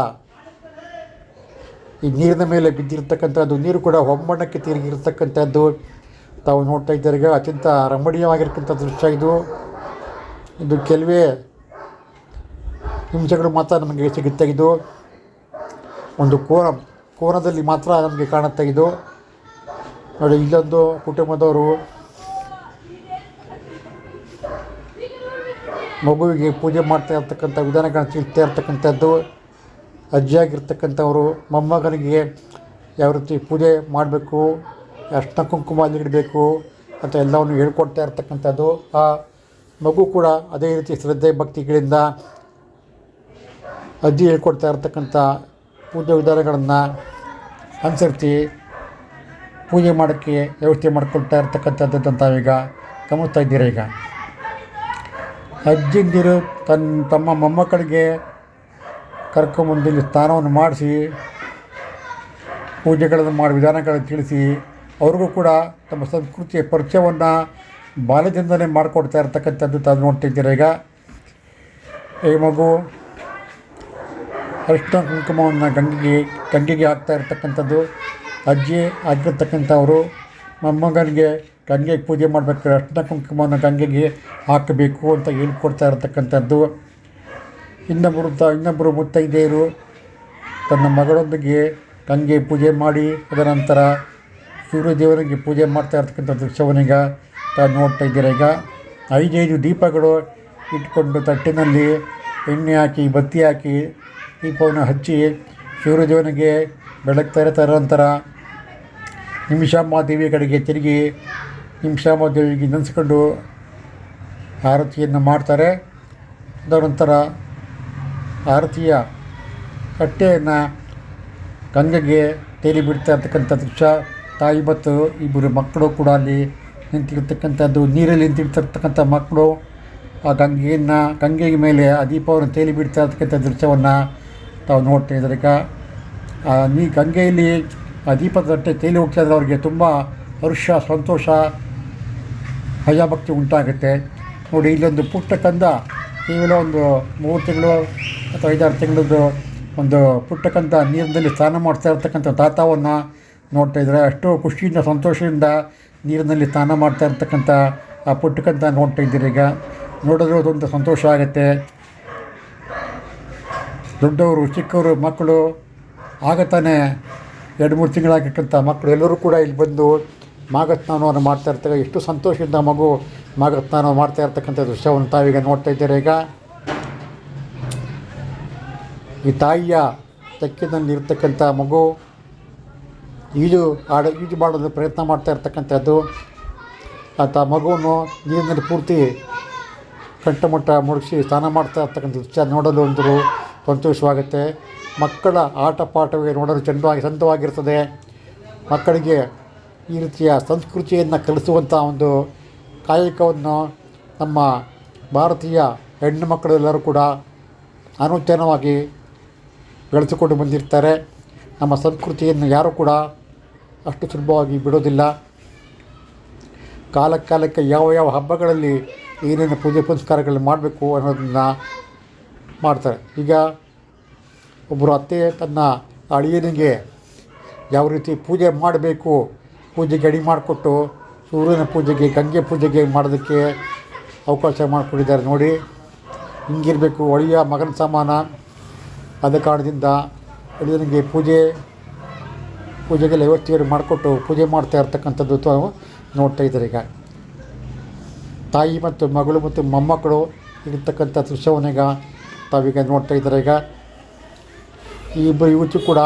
ಈ ನೀರಿನ ಮೇಲೆ ಬಿದ್ದಿರತಕ್ಕಂಥದ್ದು, ನೀರು ಕೂಡ ಹೊಂಬಣ್ಣಕ್ಕೆ ತಿರುಗಿರ್ತಕ್ಕಂಥದ್ದು. ತಾವು ನೋಡ್ತಾ ಇದ್ದಾರೆ ಅತ್ಯಂತ ರಮಣೀಯವಾಗಿರ್ತಕ್ಕಂಥ ದೃಶ್ಯ ಇದು. ಇದು ಕೆಲವೇ ನಿಮಿಷಗಳು ಮಾತ್ರ ನಮಗೆ ಸಿಗುತ್ತೆ ಇದು. ಒಂದು ಕೋನ, ಕೋನದಲ್ಲಿ ಮಾತ್ರ ನಮಗೆ ಕಾಣುತ್ತೆ ಇದು. ನೋಡಿ, ಇಲ್ಲೊಂದು ಕುಟುಂಬದವರು ಮಗುವಿಗೆ ಪೂಜೆ ಮಾಡ್ತಾ ಇರ್ತಕ್ಕಂಥ ವಿಧಾನಗಳನ್ನ ಸಿಗ್ತಾ ಇರ್ತಕ್ಕಂಥದ್ದು. ಅಜ್ಜಿಯಾಗಿರ್ತಕ್ಕಂಥವರು, ಮೊಮ್ಮಗನಿಗೆ ಯಾವ ರೀತಿ ಪೂಜೆ ಮಾಡಬೇಕು ಅರ್ಶಿನ ಕುಂಕುಮ ಅಲ್ಲಿ ಇಡಬೇಕು ಅಂತ ಎಲ್ಲವನ್ನು ಹೇಳ್ಕೊಡ್ತಾ ಇರ್ತಕ್ಕಂಥದ್ದು. ಆ ಮಗು ಕೂಡ ಅದೇ ರೀತಿ ಶ್ರದ್ಧೆ ಭಕ್ತಿಗಳಿಂದ ಅಜ್ಜಿ ಹೇಳ್ಕೊಡ್ತಾ ಇರ್ತಕ್ಕಂಥ ಪೂಜೆ ವಿಧಾನಗಳನ್ನು ಅನುಸರಿಸಿ ಪೂಜೆ ಮಾಡೋಕ್ಕೆ ವ್ಯವಸ್ಥೆ ಮಾಡಿಕೊಳ್ತಾ ಇರ್ತಕ್ಕಂಥದ್ದು ತಾವೀಗ ಗಮನಿಸ್ತಾ ಇದ್ದೀರ ಈಗ. ಅಜ್ಜಿಂದಿರು ತನ್ನ ತಮ್ಮ ಮೊಮ್ಮಕ್ಕಳಿಗೆ ಕರ್ಕೊಂಬಂದಿಲ್ಲಿ ಸ್ನಾನವನ್ನು ಮಾಡಿಸಿ ಪೂಜೆಗಳನ್ನು ಮಾಡಿ ವಿಧಾನಗಳನ್ನು ತಿಳಿಸಿ ಅವ್ರಿಗೂ ಕೂಡ ತಮ್ಮ ಸಂಸ್ಕೃತಿಯ ಪರಿಚಯವನ್ನು ಬಾಲ್ಯದಿಂದಲೇ ಮಾಡಿಕೊಡ್ತಾ ಇರ್ತಕ್ಕಂಥದ್ದು ತಾವು ನೋಡ್ತಿದ್ದೀರ ಈಗ? ಈ ಮಗು ಅರಿಶಿನ ಕುಂಕುಮವನ್ನು ಗಂಗೆಗೆ ಗಂಗೆಗೆ ಹಾಕ್ತಾ ಇರ್ತಕ್ಕಂಥದ್ದು, ಅಜ್ಜಿ ಆಗಿರ್ತಕ್ಕಂಥವರು, ಮೊಮ್ಮಗನಿಗೆ ಗಂಗೆಗೆ ಪೂಜೆ ಮಾಡಬೇಕು ಅರಿಶಿನ ಕುಂಕುಮವನ್ನು ಗಂಗೆಗೆ ಹಾಕಬೇಕು ಅಂತ ಹೇಳ್ಕೊಡ್ತಾ ಇರತಕ್ಕಂಥದ್ದು. ಇನ್ನೊಬ್ಬರು ತ ಇನ್ನೊಬ್ಬರು ಮುತ್ತೈದೆಯರು ತನ್ನ ಮಗಳೊಂದಿಗೆ ಗಂಗೆ ಪೂಜೆ ಮಾಡಿ ಅದನಂತರ ಸೂರ್ಯದೇವನಿಗೆ ಪೂಜೆ ಮಾಡ್ತಾ ಇರ್ತಕ್ಕಂಥ ದೃಶ್ಯವನ್ನೀಗ ತಾವು ನೋಡ್ತಾ ಇದ್ದೀರ ಈಗ? ಐದೈದು ದೀಪಗಳು ಇಟ್ಕೊಂಡು ತಟ್ಟಿನಲ್ಲಿ ಎಣ್ಣೆ ಹಾಕಿ, ಬತ್ತಿ ಹಾಕಿ ದೀಪವನ್ನು ಹಚ್ಚಿ ಸೂರ್ಯದೇವನಿಗೆ ಬೆಳಗ್ತಾ ಇರ್ತಾರೆ ನಂತರ ನಿಮಿಷಾಂಬ ದೇವಿಯ ಕಡೆಗೆ ತಿರುಗಿ ನಿಮಿಷಾಂಬ ದೇವಿಗೆ ನೆನೆಸ್ಕೊಂಡು ಆರತಿಯನ್ನು ಮಾಡ್ತಾರೆ. ಅದರ ನಂತರ ಆರತಿಯ ಕಟ್ಟೆಯನ್ನು ಗಂಗೆಗೆ ತೇಲಿ ಬಿಡ್ತಾ ಇರ್ತಕ್ಕಂಥ ದೃಶ್ಯ ತಾಯಿ ಮತ್ತು ಇಬ್ಬರು ಮಕ್ಕಳು ಕೂಡ ಅಲ್ಲಿ ನಿಂತಿರ್ತಕ್ಕಂಥದ್ದು, ನೀರಲ್ಲಿ ನಿಂತಿರ್ತಕ್ಕಂಥ ಮಕ್ಕಳು. ಆ ಗಂಗೆಯನ್ನು ಗಂಗೆ ಮೇಲೆ ಆ ದೀಪವನ್ನು ತೇಲಿ ಬಿಡ್ತಾ ಇರ್ತಕ್ಕಂಥ ದೃಶ್ಯವನ್ನು ತಾವು ನೋಡ್ತಾ ಇದ್ದಾರೆ. ಈಗ, ಆ ನೀ ಗಂಗೆಯಲ್ಲಿ ಆ ದೀಪದ ತಟ್ಟೆ ತೇಲಿ ಹೋಗ್ತಾ ಇದ್ರೆ ಅವರಿಗೆ ತುಂಬ ಹರ್ಷ, ಸಂತೋಷ, ಭಯಭಕ್ತಿ ಉಂಟಾಗುತ್ತೆ. ನೋಡಿ, ಇಲ್ಲೊಂದು ಪುಟ್ಟ ಕಂದ, ಕೇವಲ ಒಂದು ಮೂರು ತಿಂಗಳು ಅಥವಾ ಐದಾರು ತಿಂಗಳದ್ದು ಒಂದು ಪುಟ್ಟ ಕಂದ ನೀರಿನಲ್ಲಿ ಸ್ನಾನ ಮಾಡ್ತಾ ಇರ್ತಕ್ಕಂಥ ತಾತವನ್ನು ನೋಡ್ತಾ ಇದ್ದಾರೆ ಅಷ್ಟು ಖುಷಿಯಿಂದ, ಸಂತೋಷದಿಂದ ನೀರಿನಲ್ಲಿ ಸ್ನಾನ ಮಾಡ್ತಾ ಇರ್ತಕ್ಕಂಥ ಆ ಪುಟ್ಟಕ್ಕಂತ ನೋಡ್ತಾ ಇದ್ದೀರಿ ಈಗ. ನೋಡಿದ್ರೆ ಅದೊಂದು ಸಂತೋಷ ಆಗುತ್ತೆ. ದೊಡ್ಡವರು, ಚಿಕ್ಕವರು, ಮಕ್ಕಳು ಆಗ ತಾನೇ ಎರಡು, ಮೂರು ತಿಂಗಳಾಗಿರ್ತಕ್ಕಂಥ ಮಕ್ಕಳು ಎಲ್ಲರೂ ಕೂಡ ಇಲ್ಲಿ ಬಂದು ಮಾಘಸ್ನಾನವನ್ನು ಮಾಡ್ತಾ ಇರ್ತಾರೆ. ಎಷ್ಟು ಸಂತೋಷದಿಂದ ಮಗು ಮಾಘಸ್ನಾನ ಮಾಡ್ತಾ ಇರ್ತಕ್ಕಂಥ ದೃಶ್ಯವನ್ನು ತಾವೀಗ ನೋಡ್ತಾ ಇದ್ದಾರೆ ಈಗ. ಈ ತಾಯಿಯ ತೆಕ್ಕಿನಲ್ಲಿ ಇರ್ತಕ್ಕಂಥ ಮಗು ಈಜು ಆಡ ಈಜು ಮಾಡಲು ಪ್ರಯತ್ನ ಮಾಡ್ತಾ ಇರ್ತಕ್ಕಂಥದ್ದು. ಅಂತ ಮಗುವನ್ನು ನೀರಿನಲ್ಲಿ ಪೂರ್ತಿ ಕಂಠಮಟ್ಟ ಮುಳುಗಿಸಿ ಸ್ನಾನ ಮಾಡ್ತಾ ಇರ್ತಕ್ಕಂಥ ದೃಶ್ಯ ನೋಡಲು ಒಂದು ಸಂತೋಷವಾಗುತ್ತೆ. ಮಕ್ಕಳ ಆಟ ಪಾಠವೇ ನೋಡಲು ಚೆಂದವಾಗಿ ಸಂತವಾಗಿರ್ತದೆ ಮಕ್ಕಳಿಗೆ ಈ ರೀತಿಯ ಸಂಸ್ಕೃತಿಯನ್ನು ಕಲಿಸುವಂಥ ಒಂದು ಕಾಯಕವನ್ನು ನಮ್ಮ ಭಾರತೀಯ ಹೆಣ್ಣು ಮಕ್ಕಳೆಲ್ಲರೂ ಕೂಡ ಅನೂತನವಾಗಿ ಬೆಳೆಸಿಕೊಂಡು ಬಂದಿರ್ತಾರೆ. ನಮ್ಮ ಸಂಸ್ಕೃತಿಯನ್ನು ಯಾರೂ ಕೂಡ ಅಷ್ಟು ಸುಲಭವಾಗಿ ಬಿಡೋದಿಲ್ಲ. ಕಾಲ ಕಾಲಕ್ಕೆ ಯಾವ ಯಾವ ಹಬ್ಬಗಳಲ್ಲಿ ಏನೇನು ಪೂಜೆ ಪುನಸ್ಕಾರಗಳನ್ನು ಮಾಡಬೇಕು ಅನ್ನೋದನ್ನು ಮಾಡ್ತಾರೆ. ಈಗ ಒಬ್ಬರು ಅತ್ತೆ ತನ್ನ ಅಳಿಯನಿಗೆ ಯಾವ ರೀತಿ ಪೂಜೆ ಮಾಡಬೇಕು ಪೂಜೆಗೆ ಅಡಿ ಮಾಡಿಕೊಟ್ಟು ಸೂರ್ಯನ ಪೂಜೆಗೆ, ಗಂಗೆ ಪೂಜೆಗೆ ಮಾಡೋದಕ್ಕೆ ಅವಕಾಶ ಮಾಡಿಕೊಟ್ಟಿದ್ದಾರೆ ನೋಡಿ. ಹಿಂಗಿರಬೇಕು ಒಳಿಯ ಮಗನ ಸಮಾನ. ಆದ ಕಾರಣದಿಂದ ಅಳಿಯನಿಗೆ ಪೂಜೆ ಪೂಜೆಗೆಲ್ಲ ವ್ಯವಸ್ಥೆಯನ್ನು ಮಾಡಿಕೊಟ್ಟು ಪೂಜೆ ಮಾಡ್ತಾ ಇರ್ತಕ್ಕಂಥದ್ದು ತಾವು ನೋಡ್ತಾ ಇದ್ದಾರೆ ಈಗ. ತಾಯಿ ಮತ್ತು ಮಗಳು ಮತ್ತು ಮೊಮ್ಮಕ್ಕಳು ಇರ್ತಕ್ಕಂಥ ದೃಶ್ಯವನ್ನೀಗ ತಾವೀಗ ನೋಡ್ತಾ ಇದ್ದಾರೆ ಈಗ. ಈ ಇಬ್ಬರು ಯುವತಿ ಕೂಡ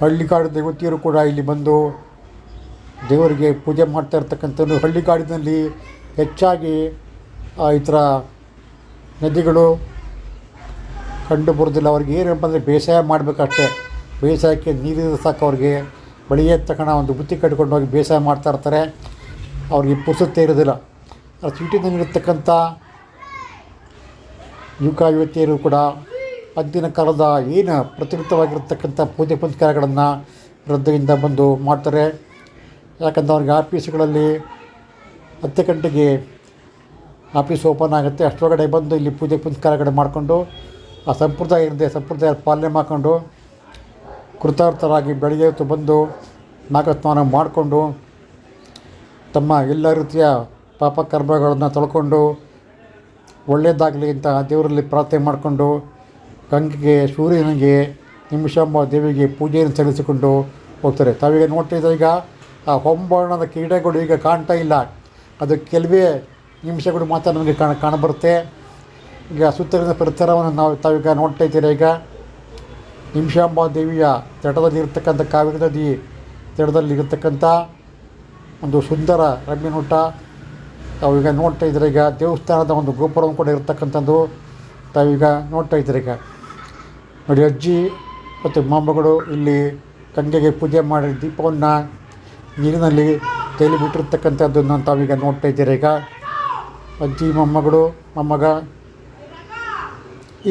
ಹಳ್ಳಿಗಾಡಿನ ಯುವತಿಯರು ಕೂಡ ಇಲ್ಲಿ ಬಂದು ದೇವರಿಗೆ ಪೂಜೆ ಮಾಡ್ತಾ ಇರ್ತಕ್ಕಂಥದ್ದು. ಹಳ್ಳಿಗಾಡಿನಲ್ಲಿ ಹೆಚ್ಚಾಗಿ ಈ ಥರ ನದಿಗಳು ಕಂಡು ಬರೋದಿಲ್ಲ. ಅವ್ರಿಗೆ ಏನಪ್ಪ ಅಂದರೆ ಬೇಸಾಯ ಮಾಡಬೇಕಷ್ಟೇ. ಬೇಸಾಯಕ್ಕೆ ನೀರಿನ ಸಾಕು ಅವ್ರಿಗೆ. ಬೆಳೆಯ ತಕ್ಷಣ ಒಂದು ಬುತ್ತಿ ಕಟ್ಕೊಂಡು ಹೋಗಿ ಬೇಸಾಯ ಮಾಡ್ತಾ ಇರ್ತಾರೆ. ಅವ್ರಿಗೆ ಪುರ್ಸತ್ತೆ ಇರೋದಿಲ್ಲ. ಆ ಸಿಟಿನಲ್ಲಿರ್ತಕ್ಕಂಥ ಯುವಕ ಯುವತಿಯರು ಕೂಡ ಅಂದಿನ ಕಾಲದ ಏನು ಪ್ರಚಲಿತವಾಗಿರ್ತಕ್ಕಂಥ ಪೂಜೆ ಪುನಸ್ಕಾರಗಳನ್ನು ವೃದ್ಧದಿಂದ ಬಂದು ಮಾಡ್ತಾರೆ. ಯಾಕಂದ್ರೆ ಅವ್ರಿಗೆ ಆಫೀಸ್ಗಳಲ್ಲಿ ಹತ್ತು ಗಂಟೆಗೆ ಆಫೀಸ್ ಓಪನ್ ಆಗುತ್ತೆ. ಅಷ್ಟೊಳಗಡೆ ಬಂದು ಇಲ್ಲಿ ಪೂಜೆ ಪುನಸ್ಕಾರಗಳು ಮಾಡಿಕೊಂಡು, ಆ ಸಂಪ್ರದಾಯ ಇರದೆ ಸಂಪ್ರದಾಯ ಪಾಲನೆ ಮಾಡಿಕೊಂಡು ಕೃತಾರ್ಥರಾಗಿ ಬೆಳಗ್ಗೆ ಹೊತ್ತು ಬಂದು ನಾಗಸ್ನಾನ ಮಾಡಿಕೊಂಡು ತಮ್ಮ ಎಲ್ಲ ರೀತಿಯ ಪಾಪ ಕರ್ಮಗಳನ್ನು ತೊಳ್ಕೊಂಡು ಒಳ್ಳೆಯದಾಗಲಿ ಅಂತ ದೇವರಲ್ಲಿ ಪ್ರಾರ್ಥನೆ ಮಾಡಿಕೊಂಡು ಗಂಗೆಗೆ ಸೂರ್ಯನಿಗೆ ನಿಮಿಷಾಂಬ ದೇವಿಗೆ ಪೂಜೆಯನ್ನು ಸಲ್ಲಿಸಿಕೊಂಡು ಹೋಗ್ತಾರೆ. ತಾವೀಗ ನೋಡ್ತಾ ಇದ್ದ ಈಗ ಆ ಹೊಂಬಣ್ಣದ ಕ್ರೀಡೆಗಳು ಈಗ ಕಾಣ್ತಾ ಇಲ್ಲ. ಅದು ಕೆಲವೇ ನಿಮಿಷಗಳು ಮಾತ್ರ ನಮಗೆ ಕಾಣ, ಕಾಣಬರುತ್ತೆ. ಈಗ ಸುತ್ತಲಿನ ಪರಿಸರವನ್ನು ನಾವು ತಾವೀಗ ನೋಡ್ತಾ ಇದ್ದೀರಾ, ಈಗ ನಿಮಿಷಾಂಬ ದೇವಿಯ ತಟದಲ್ಲಿ ಇರತಕ್ಕಂಥ ಕಾವೇರಿ ನದಿ ತಟದಲ್ಲಿರ್ತಕ್ಕಂಥ ಒಂದು ಸುಂದರ ರಮ್ಯ ನೋಟ ತಾವೀಗ ನೋಡ್ತಾ ಇದ್ದೀರ, ಈಗ ದೇವಸ್ಥಾನದ ಒಂದು ಗೋಪುರವನ್ನು ಕೂಡ ಇರತಕ್ಕಂಥದ್ದು. ತಾವೀಗ ನೋಡ್ತಾ ಇದ್ದೀರ ಈಗ. ನೋಡಿ, ಅಜ್ಜಿ ಮತ್ತು ಮೊಮ್ಮಗಳು ಇಲ್ಲಿ ಗಂಗೆಗೆ ಪೂಜೆ ಮಾಡಿ ದೀಪವನ್ನು ನೀರಿನಲ್ಲಿ ತೇಲಿ ಬಿಟ್ಟಿರ್ತಕ್ಕಂಥದ್ದನ್ನು ತಾವೀಗ ನೋಡ್ತಾ ಇದ್ದೀರ ಈಗ. ಅಜ್ಜಿ, ಮೊಮ್ಮಗಳು, ಮೊಮ್ಮಗ,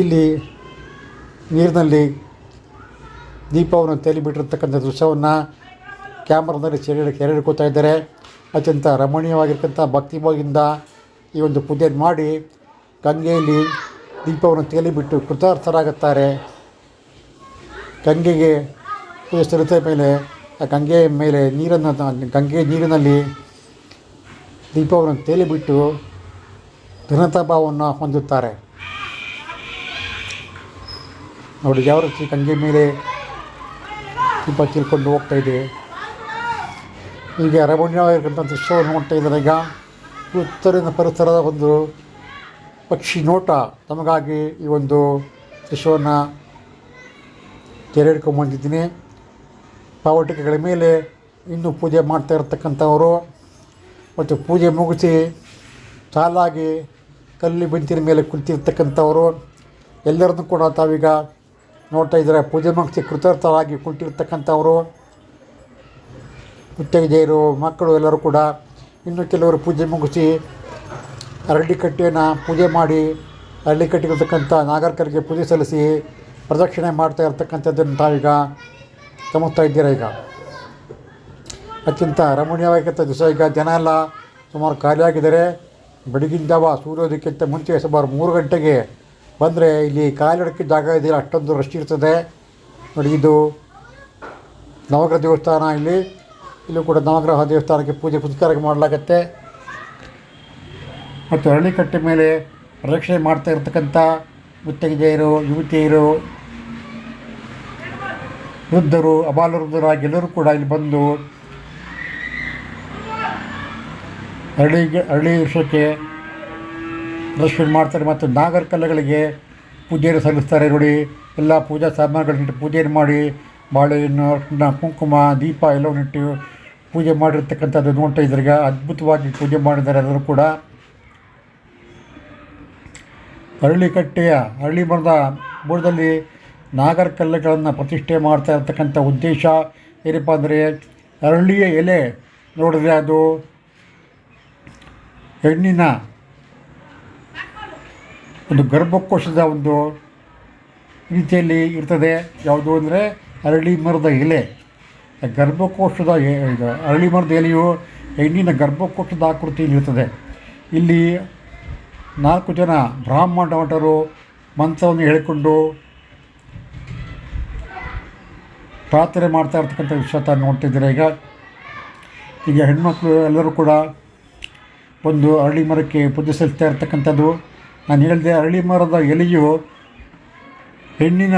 ಇಲ್ಲಿ ನೀರಿನಲ್ಲಿ ದೀಪವನ್ನು ತೇಲಿ ಬಿಟ್ಟಿರ್ತಕ್ಕಂಥ ದೃಶ್ಯವನ್ನು ಕ್ಯಾಮ್ರಾದಲ್ಲಿ ಸೆರೆ ಸೆರೆ ಹಿಡ್ಕೋತಾ ಇದ್ದಾರೆ. ಅತ್ಯಂತ ರಮಣೀಯವಾಗಿರ್ತಕ್ಕಂಥ ಭಕ್ತಿಭಾವದಿಂದ ಈ ಒಂದು ಪೂಜೆಯನ್ನು ಮಾಡಿ ಗಂಗೆಯಲ್ಲಿ ದೀಪವನ್ನು ತೇಲಿಬಿಟ್ಟು ಕೃತಾರ್ಥರಾಗುತ್ತಾರೆ. ಗಂಗೆಗೆ ಪೂಜೆ ಸಲ್ಲಿಸಿದ ಮೇಲೆ ಆ ಗಂಗೆಯ ಮೇಲೆ ನೀರನ್ನು ಗಂಗೆ ನೀರಿನಲ್ಲಿ ದೀಪವನ್ನು ತೇಲಿಬಿಟ್ಟು ಘನತಾ ಭಾವವನ್ನು ಹೊಂದುತ್ತಾರೆ. ನೋಡಿ, ಯಾವ ರೀತಿ ಗಂಗೆ ಮೇಲೆ ದೀಪ ತಿಳ್ಕೊಂಡು ಹೋಗ್ತಾ ಇದೆ. ಈಗ ಅರಮಣ್ಯವಾಗಿರ್ತಕ್ಕಂಥ ದೃಶ್ಯವನ್ನು ನೋಡ್ತಾ ಇದ್ದಾರೆ. ಈಗ ಉತ್ತರಿನ ಪರಿಸರದ ಒಂದು ಪಕ್ಷಿ ನೋಟ ತಮಗಾಗಿ ಈ ಒಂದು ದೃಶ್ಯವನ್ನು ತೆರೆ ಹಿಡ್ಕೊಂಬಂದಿದ್ದೀನಿ ಪಾವಟಿಕೆಗಳ ಮೇಲೆ ಇನ್ನೂ ಪೂಜೆ ಮಾಡ್ತಾ ಇರತಕ್ಕಂಥವರು ಮತ್ತು ಪೂಜೆ ಮುಗಿಸಿ ಸಾಲಾಗಿ ಕಲ್ಲಿ ಬೆಂಚಿನ ಮೇಲೆ ಕುಳಿತಿರ್ತಕ್ಕಂಥವರು ಎಲ್ಲರನ್ನೂ ಕೂಡ ತಾವೀಗ ನೋಡ್ತಾ ಇದ್ದಾರೆ. ಪೂಜೆ ಮುಗಿಸಿ ಕೃತಾರ್ಥರಾಗಿ ಕುಳಿತಿರ್ತಕ್ಕಂಥವರು ಮುತ್ತೈದೆಯರು ಮಕ್ಕಳು ಎಲ್ಲರೂ ಕೂಡ ಇನ್ನು ಕೆಲವರು ಪೂಜೆ ಮುಗಿಸಿ ಅರಳಿ ಕಟ್ಟೆಯನ್ನು ಪೂಜೆ ಮಾಡಿ ಅರಳಿ ಕಟ್ಟಿರ್ತಕ್ಕಂಥ ನಾಗರಿಕರಿಗೆ ಪೂಜೆ ಸಲ್ಲಿಸಿ ಪ್ರದಕ್ಷಿಣೆ ಮಾಡ್ತಾ ಇರ್ತಕ್ಕಂಥದ್ದನ್ನು ತಾವೀಗ ಗಮನಿಸ್ತಾ ಇದ್ದೀರ ಈಗ? ಅತ್ಯಂತ ರಮಣೀಯವಾಗಿರ್ತಕ್ಕಂಥ ದಿವಸ. ಈಗ ಜನ ಎಲ್ಲ ಸುಮಾರು ಖಾಲಿಯಾಗಿದ್ದಾರೆ. ಬೆಳಗಿನ ಜಾವ ಸೂರ್ಯೋದಯಕ್ಕಿಂತ ಮುಂಚೆ ಸುಮಾರು ಮೂರು ಗಂಟೆಗೆ ಬಂದರೆ ಇಲ್ಲಿ ಕಾಲಿಡೋಕ್ಕೆ ಜಾಗ ಇದೆಯಲ್ಲ ಅಷ್ಟೊಂದು ರಶ್ ಇರ್ತದೆ. ನೋಡಿ, ಇದು ನವಗ್ರಹ ದೇವಸ್ಥಾನ ಇಲ್ಲಿ. ಇಲ್ಲೂ ಕೂಡ ನವಗ್ರಹ ದೇವಸ್ಥಾನಕ್ಕೆ ಪೂಜೆ ಪುನಸ್ಕಾರ ಮಾಡಲಾಗತ್ತೆ. ಮತ್ತು ಅರಳಿಕಟ್ಟೆ ಮೇಲೆ ರಕ್ಷಣೆ ಮಾಡ್ತಾ ಇರತಕ್ಕಂಥ ಮುತ್ತಂಗಿಯರು ಯುವತಿಯರು, ವೃದ್ಧರು, ಅಬಾಲ ಎಲ್ಲರೂ ಕೂಡ ಇಲ್ಲಿ ಬಂದು ಹಳ್ಳಿಗೆ ಅರಳಿ ವೃಕ್ಷಕ್ಕೆ ಪ್ರದಕ್ಷಿಣೆ ಮಾಡ್ತಾರೆ ಮತ್ತು ನಾಗರ ಕಲ್ಲುಗಳಿಗೆ ಪೂಜೆಯನ್ನು ಸಲ್ಲಿಸ್ತಾರೆ ನೋಡಿ. ಎಲ್ಲ ಪೂಜಾ ಸಾಮಾನುಗಳನ್ನಿಟ್ಟು ಪೂಜೆಯನ್ನು ಮಾಡಿ, ಬಾಳೆಹಣ್ಣು ಕುಂಕುಮ, ದೀಪ ಎಲ್ಲವನ್ನಿಟ್ಟು ಪೂಜೆ ಮಾಡಿರ್ತಕ್ಕಂಥದ್ದು ನೋಡ್ತಾ ಇದ್ರಿಗೆ ಅದ್ಭುತವಾಗಿ ಪೂಜೆ ಮಾಡಿದ್ದಾರೆ ಎಲ್ಲರೂ ಕೂಡ. ಅರಳಿಕಟ್ಟೆಯ ಅರಳಿ ಮರದ ಬುಡದಲ್ಲಿ ನಾಗರ ಕಲ್ಲುಗಳನ್ನು ಪ್ರತಿಷ್ಠೆ ಮಾಡ್ತಾ ಇರ್ತಕ್ಕಂಥ ಉದ್ದೇಶ ಏನಪ್ಪ ಅಂದರೆ, ಅರಳಿಯ ಎಲೆ ನೋಡಿದ್ರೆ ಅದು ಹೆಣ್ಣಿನ ಒಂದು ಗರ್ಭಕೋಶದ ಒಂದು ರೀತಿಯಲ್ಲಿ ಇರ್ತದೆ. ಯಾವುದು ಅಂದರೆ ಅರಳಿ ಮರದ ಎಲೆ. ಗರ್ಭಕೋಶದ ಅರಳಿ ಮರದ ಎಲೆಯು ಹೆಣ್ಣಿನ ಗರ್ಭಕೋಶದ ಆಕೃತಿಯಲ್ಲಿ ಇರ್ತದೆ. ಇಲ್ಲಿ ನಾಲ್ಕು ಜನ ಬ್ರಾಹ್ಮಣ ಭಟರು ಮಂತ್ರವನ್ನು ಹೇಳಿಕೊಂಡು ಪ್ರಾರ್ಥನೆ ಮಾಡ್ತಾ ಇರ್ತಕ್ಕಂಥ ತಾನು ನೋಡ್ತಿದ್ದೀರ ಈಗ. ಈಗ ಹೆಣ್ಮಕ್ಳು ಎಲ್ಲರೂ ಕೂಡ ಒಂದು ಅರಳಿ ಮರಕ್ಕೆ ಪೂಜೆ ಸಲ್ಲಿಸ್ತಾ ಇರ್ತಕ್ಕಂಥದ್ದು. ನಾನು ಹೇಳಿದೆ ಅರಳಿ ಮರದ ಎಲೆಯು ಹೆಣ್ಣಿನ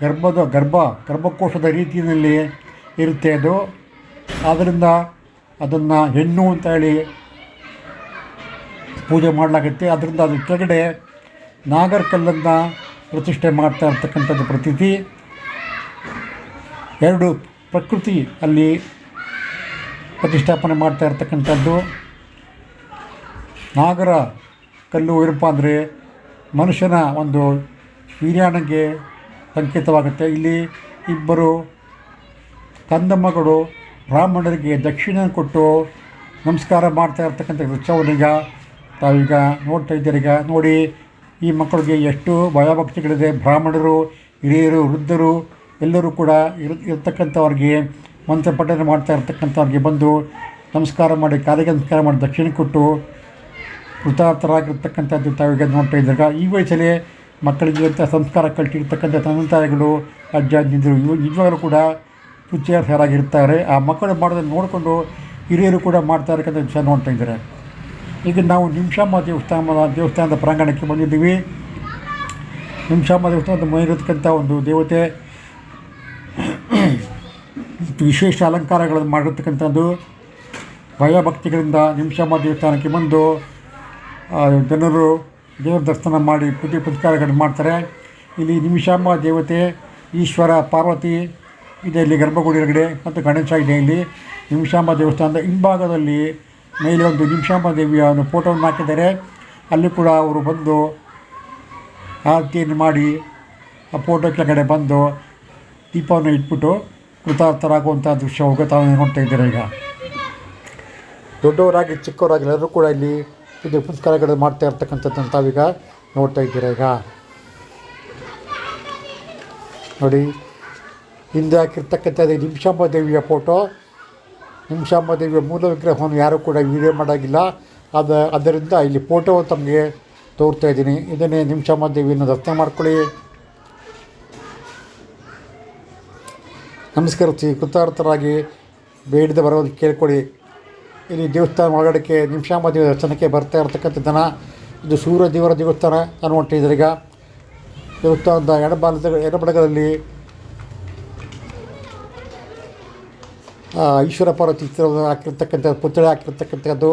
ಗರ್ಭದ ಗರ್ಭ, ಗರ್ಭಕೋಶದ ರೀತಿಯಲ್ಲಿ ಇರುತ್ತೆ ಅದು. ಆದ್ದರಿಂದ ಅದನ್ನು ಹೆಣ್ಣು ಅಂತ ಹೇಳಿ ಪೂಜೆ ಮಾಡಲಾಗುತ್ತೆ. ಅದರಿಂದ ಅದ್ರ ಕೆಳಗಡೆ ನಾಗರ ಕಲ್ಲನ್ನು ಪ್ರತಿಷ್ಠೆ ಮಾಡ್ತಾ ಇರ್ತಕ್ಕಂಥದ್ದು ಪ್ರತೀತಿ. ಎರಡು ಪ್ರಕೃತಿ ಅಲ್ಲಿ ಪ್ರತಿಷ್ಠಾಪನೆ ಮಾಡ್ತಾ ಇರ್ತಕ್ಕಂಥದ್ದು. ನಾಗರ ಕಲ್ಲು ಏನಪ್ಪ ಅಂದರೆ ಮನುಷ್ಯನ ಒಂದು ವೀರ್ಯಾಣಕ್ಕೆ ಸಂಕೇತವಾಗುತ್ತೆ. ಇಲ್ಲಿ ಇಬ್ಬರು ಕಂದಮ್ಮಗಳು ಬ್ರಾಹ್ಮಣರಿಗೆ ದಕ್ಷಿಣ ಕೊಟ್ಟು ನಮಸ್ಕಾರ ಮಾಡ್ತಾ ಇರ್ತಕ್ಕಂಥ ದೃಶ್ಯವನ್ನೀಗ ತಾವೀಗ ನೋಡ್ತಾ ಇದ್ದೀರಿ ಈಗ ನೋಡಿ, ಈ ಮಕ್ಕಳಿಗೆ ಎಷ್ಟು ಭಯಭಕ್ತಿಗಳಿದೆ ಬ್ರಾಹ್ಮಣರು, ಹಿರಿಯರು, ವೃದ್ಧರು ಎಲ್ಲರೂ ಕೂಡ ಇರ್, ಇರ್ತಕ್ಕಂಥವ್ರಿಗೆ ಮಂತ್ರ ಪಠನೆ ಮಾಡ್ತಾ ಇರ್ತಕ್ಕಂಥವ್ರಿಗೆ ಬಂದು ನಮಸ್ಕಾರ ಮಾಡಿ, ಕಾಲಿಗೆ ನಮಸ್ಕಾರ ಮಾಡಿ ದಕ್ಷಿಣ ಕೊಟ್ಟು ಕೃತಾರ್ಥರಾಗಿರ್ತಕ್ಕಂಥದ್ದು ತಾವೀಗ ನೋಡ್ತಾ ಇದ್ದಾಗ ಈ ವಯಸ್ಸಲ್ಲೇ ಮಕ್ಕಳಿಗೆ ಅಂತ ಸಂಸ್ಕಾರ ಕಟ್ಟಿರ್ತಕ್ಕಂಥ ತಂದೆ ತಾಯಿಗಳು ಅಜ್ಜ ಅಜ್ಜಿಂದರು ಇವು ನಿಜವಾಗಲೂ ಕೂಡ ಪೂಜ್ಯಾರ್ಹರಾಗಿರ್ತಾರೆ ಆ ಮಕ್ಕಳು ಮಾಡೋದನ್ನು ನೋಡಿಕೊಂಡು ಹಿರಿಯರು ಕೂಡ ಮಾಡ್ತಾ ಇರಕ್ಕಂಥ ವಿಷಯ ನೋಡ್ತಾ ಇದ್ದಾರೆ. ಈಗ ನಾವು ನಿಮಿಷಾಂಬ ದೇವಸ್ಥಾನದ ದೇವಸ್ಥಾನದ ಪ್ರಾಂಗಣಕ್ಕೆ ಬಂದಿದ್ದೀವಿ. ನಿಮಿಷಾಂಬ ದೇವಸ್ಥಾನದ ಮೇಲಿರತಕ್ಕಂಥ ಒಂದು ದೇವತೆ ವಿಶೇಷ ಅಲಂಕಾರಗಳನ್ನು ಮಾಡಿರ್ತಕ್ಕಂಥದ್ದು. ಭಯಭಕ್ತಿಗಳಿಂದ ನಿಮಿಷಾಂಬ ದೇವಸ್ಥಾನಕ್ಕೆ ಬಂದು ಜನರು ದೇವರ ದರ್ಶನ ಮಾಡಿ ಪೂಜೆ ಪುರಸ್ಕಾರಗಳನ್ನು ಮಾಡ್ತಾರೆ. ಇಲ್ಲಿ ನಿಮಿಷಾಂಬ ದೇವತೆ, ಈಶ್ವರ, ಪಾರ್ವತಿ, ಇದೆ ಇಲ್ಲಿ ಗರ್ಭಗುಡಿ ಒಳಗಡೆ ಮತ್ತು ಗಣೇಶ ಇದೆ ಇಲ್ಲಿ. ನಿಮಿಷಾಂಬ ದೇವಸ್ಥಾನದ ಹಿಂಭಾಗದಲ್ಲಿ ಮೇಲೆ ಒಂದು ನಿಮಿಷಾಂಬ ದೇವಿಯ ಒಂದು ಫೋಟೋವನ್ನು ಹಾಕಿದ್ದಾರೆ. ಅಲ್ಲಿ ಕೂಡ ಅವರು ಬಂದು ಆರತಿಯನ್ನು ಮಾಡಿ ಆ ಫೋಟೋ ಕೆಳಗಡೆ ಬಂದು ದೀಪವನ್ನು ಇಟ್ಬಿಟ್ಟು ಕೃತಾರ್ಥರಾಗುವಂಥ ದೃಶ್ಯ ಹೋಗುತ್ತಾ ನೋಡ್ತಾ ಇದ್ದಾರೆ ಈಗ? ದೊಡ್ಡವರಾಗಿ ಚಿಕ್ಕವರಾಗಿ ಎಲ್ಲರೂ ಕೂಡ ಇಲ್ಲಿ ಪೂಜೆ ಪುನಸ್ಕಾರಗಳು ಮಾಡ್ತಾ ಇರ್ತಕ್ಕಂಥದ್ದನ್ನು ತಾವೀಗ ನೋಡ್ತಾ ಇದ್ದೀರಾ ಈಗ. ನೋಡಿ, ಹಿಂದೆ ಹಾಕಿರ್ತಕ್ಕಂಥದ್ದು ನಿಮಿಷಾಂಬ ದೇವಿಯ ಫೋಟೋ ನಿಮಿಷಾಂಬ ದೇವಿಯ ಮೂಲ ವಿಗ್ರಹವನ್ನು ಯಾರೂ ಕೂಡ ವಿಡಿಯೋ ಮಾಡೋಂಗಿಲ್ಲ. ಅದ, ಅದರಿಂದ ಇಲ್ಲಿ ಫೋಟೋ ತಮಗೆ ತೋರ್ತಾ ಇದ್ದೀನಿ. ಇದನ್ನೇ ನಿಮಿಷಾಂಬ ದೇವಿಯನ್ನು ದರ್ಶನ ಮಾಡ್ಕೊಳ್ಳಿ. ನಮಸ್ಕರಿಸಿ ಕೃತಾರ್ಥರಾಗಿ ಬೇಡಿದ ಬರೋದು ಕೇಳ್ಕೊಡಿ ಇಲ್ಲಿ ದೇವಸ್ಥಾನ ಒಳಗಡೆಗೆ ನಿಮಿಷಾಂಬ ದೇವರ ದರ್ಶನಕ್ಕೆ ಬರ್ತಾ ಇರ್ತಕ್ಕಂಥ ಜನ, ಇದು ಸೂರ್ಯ ದೇವರ ದೇವಸ್ಥಾನ ಈಗ. ದೇವಸ್ಥಾನದ ಎಡಬಾಲದ ಎಡಬಡಗಳಲ್ಲಿ ಈಶ್ವರ ಪಾರ್ವತಿ ಚಿತ್ರವನ್ನು ಹಾಕಿರ್ತಕ್ಕಂಥ ಪುತ್ಥಳಿ ಹಾಕಿರ್ತಕ್ಕಂಥದ್ದು.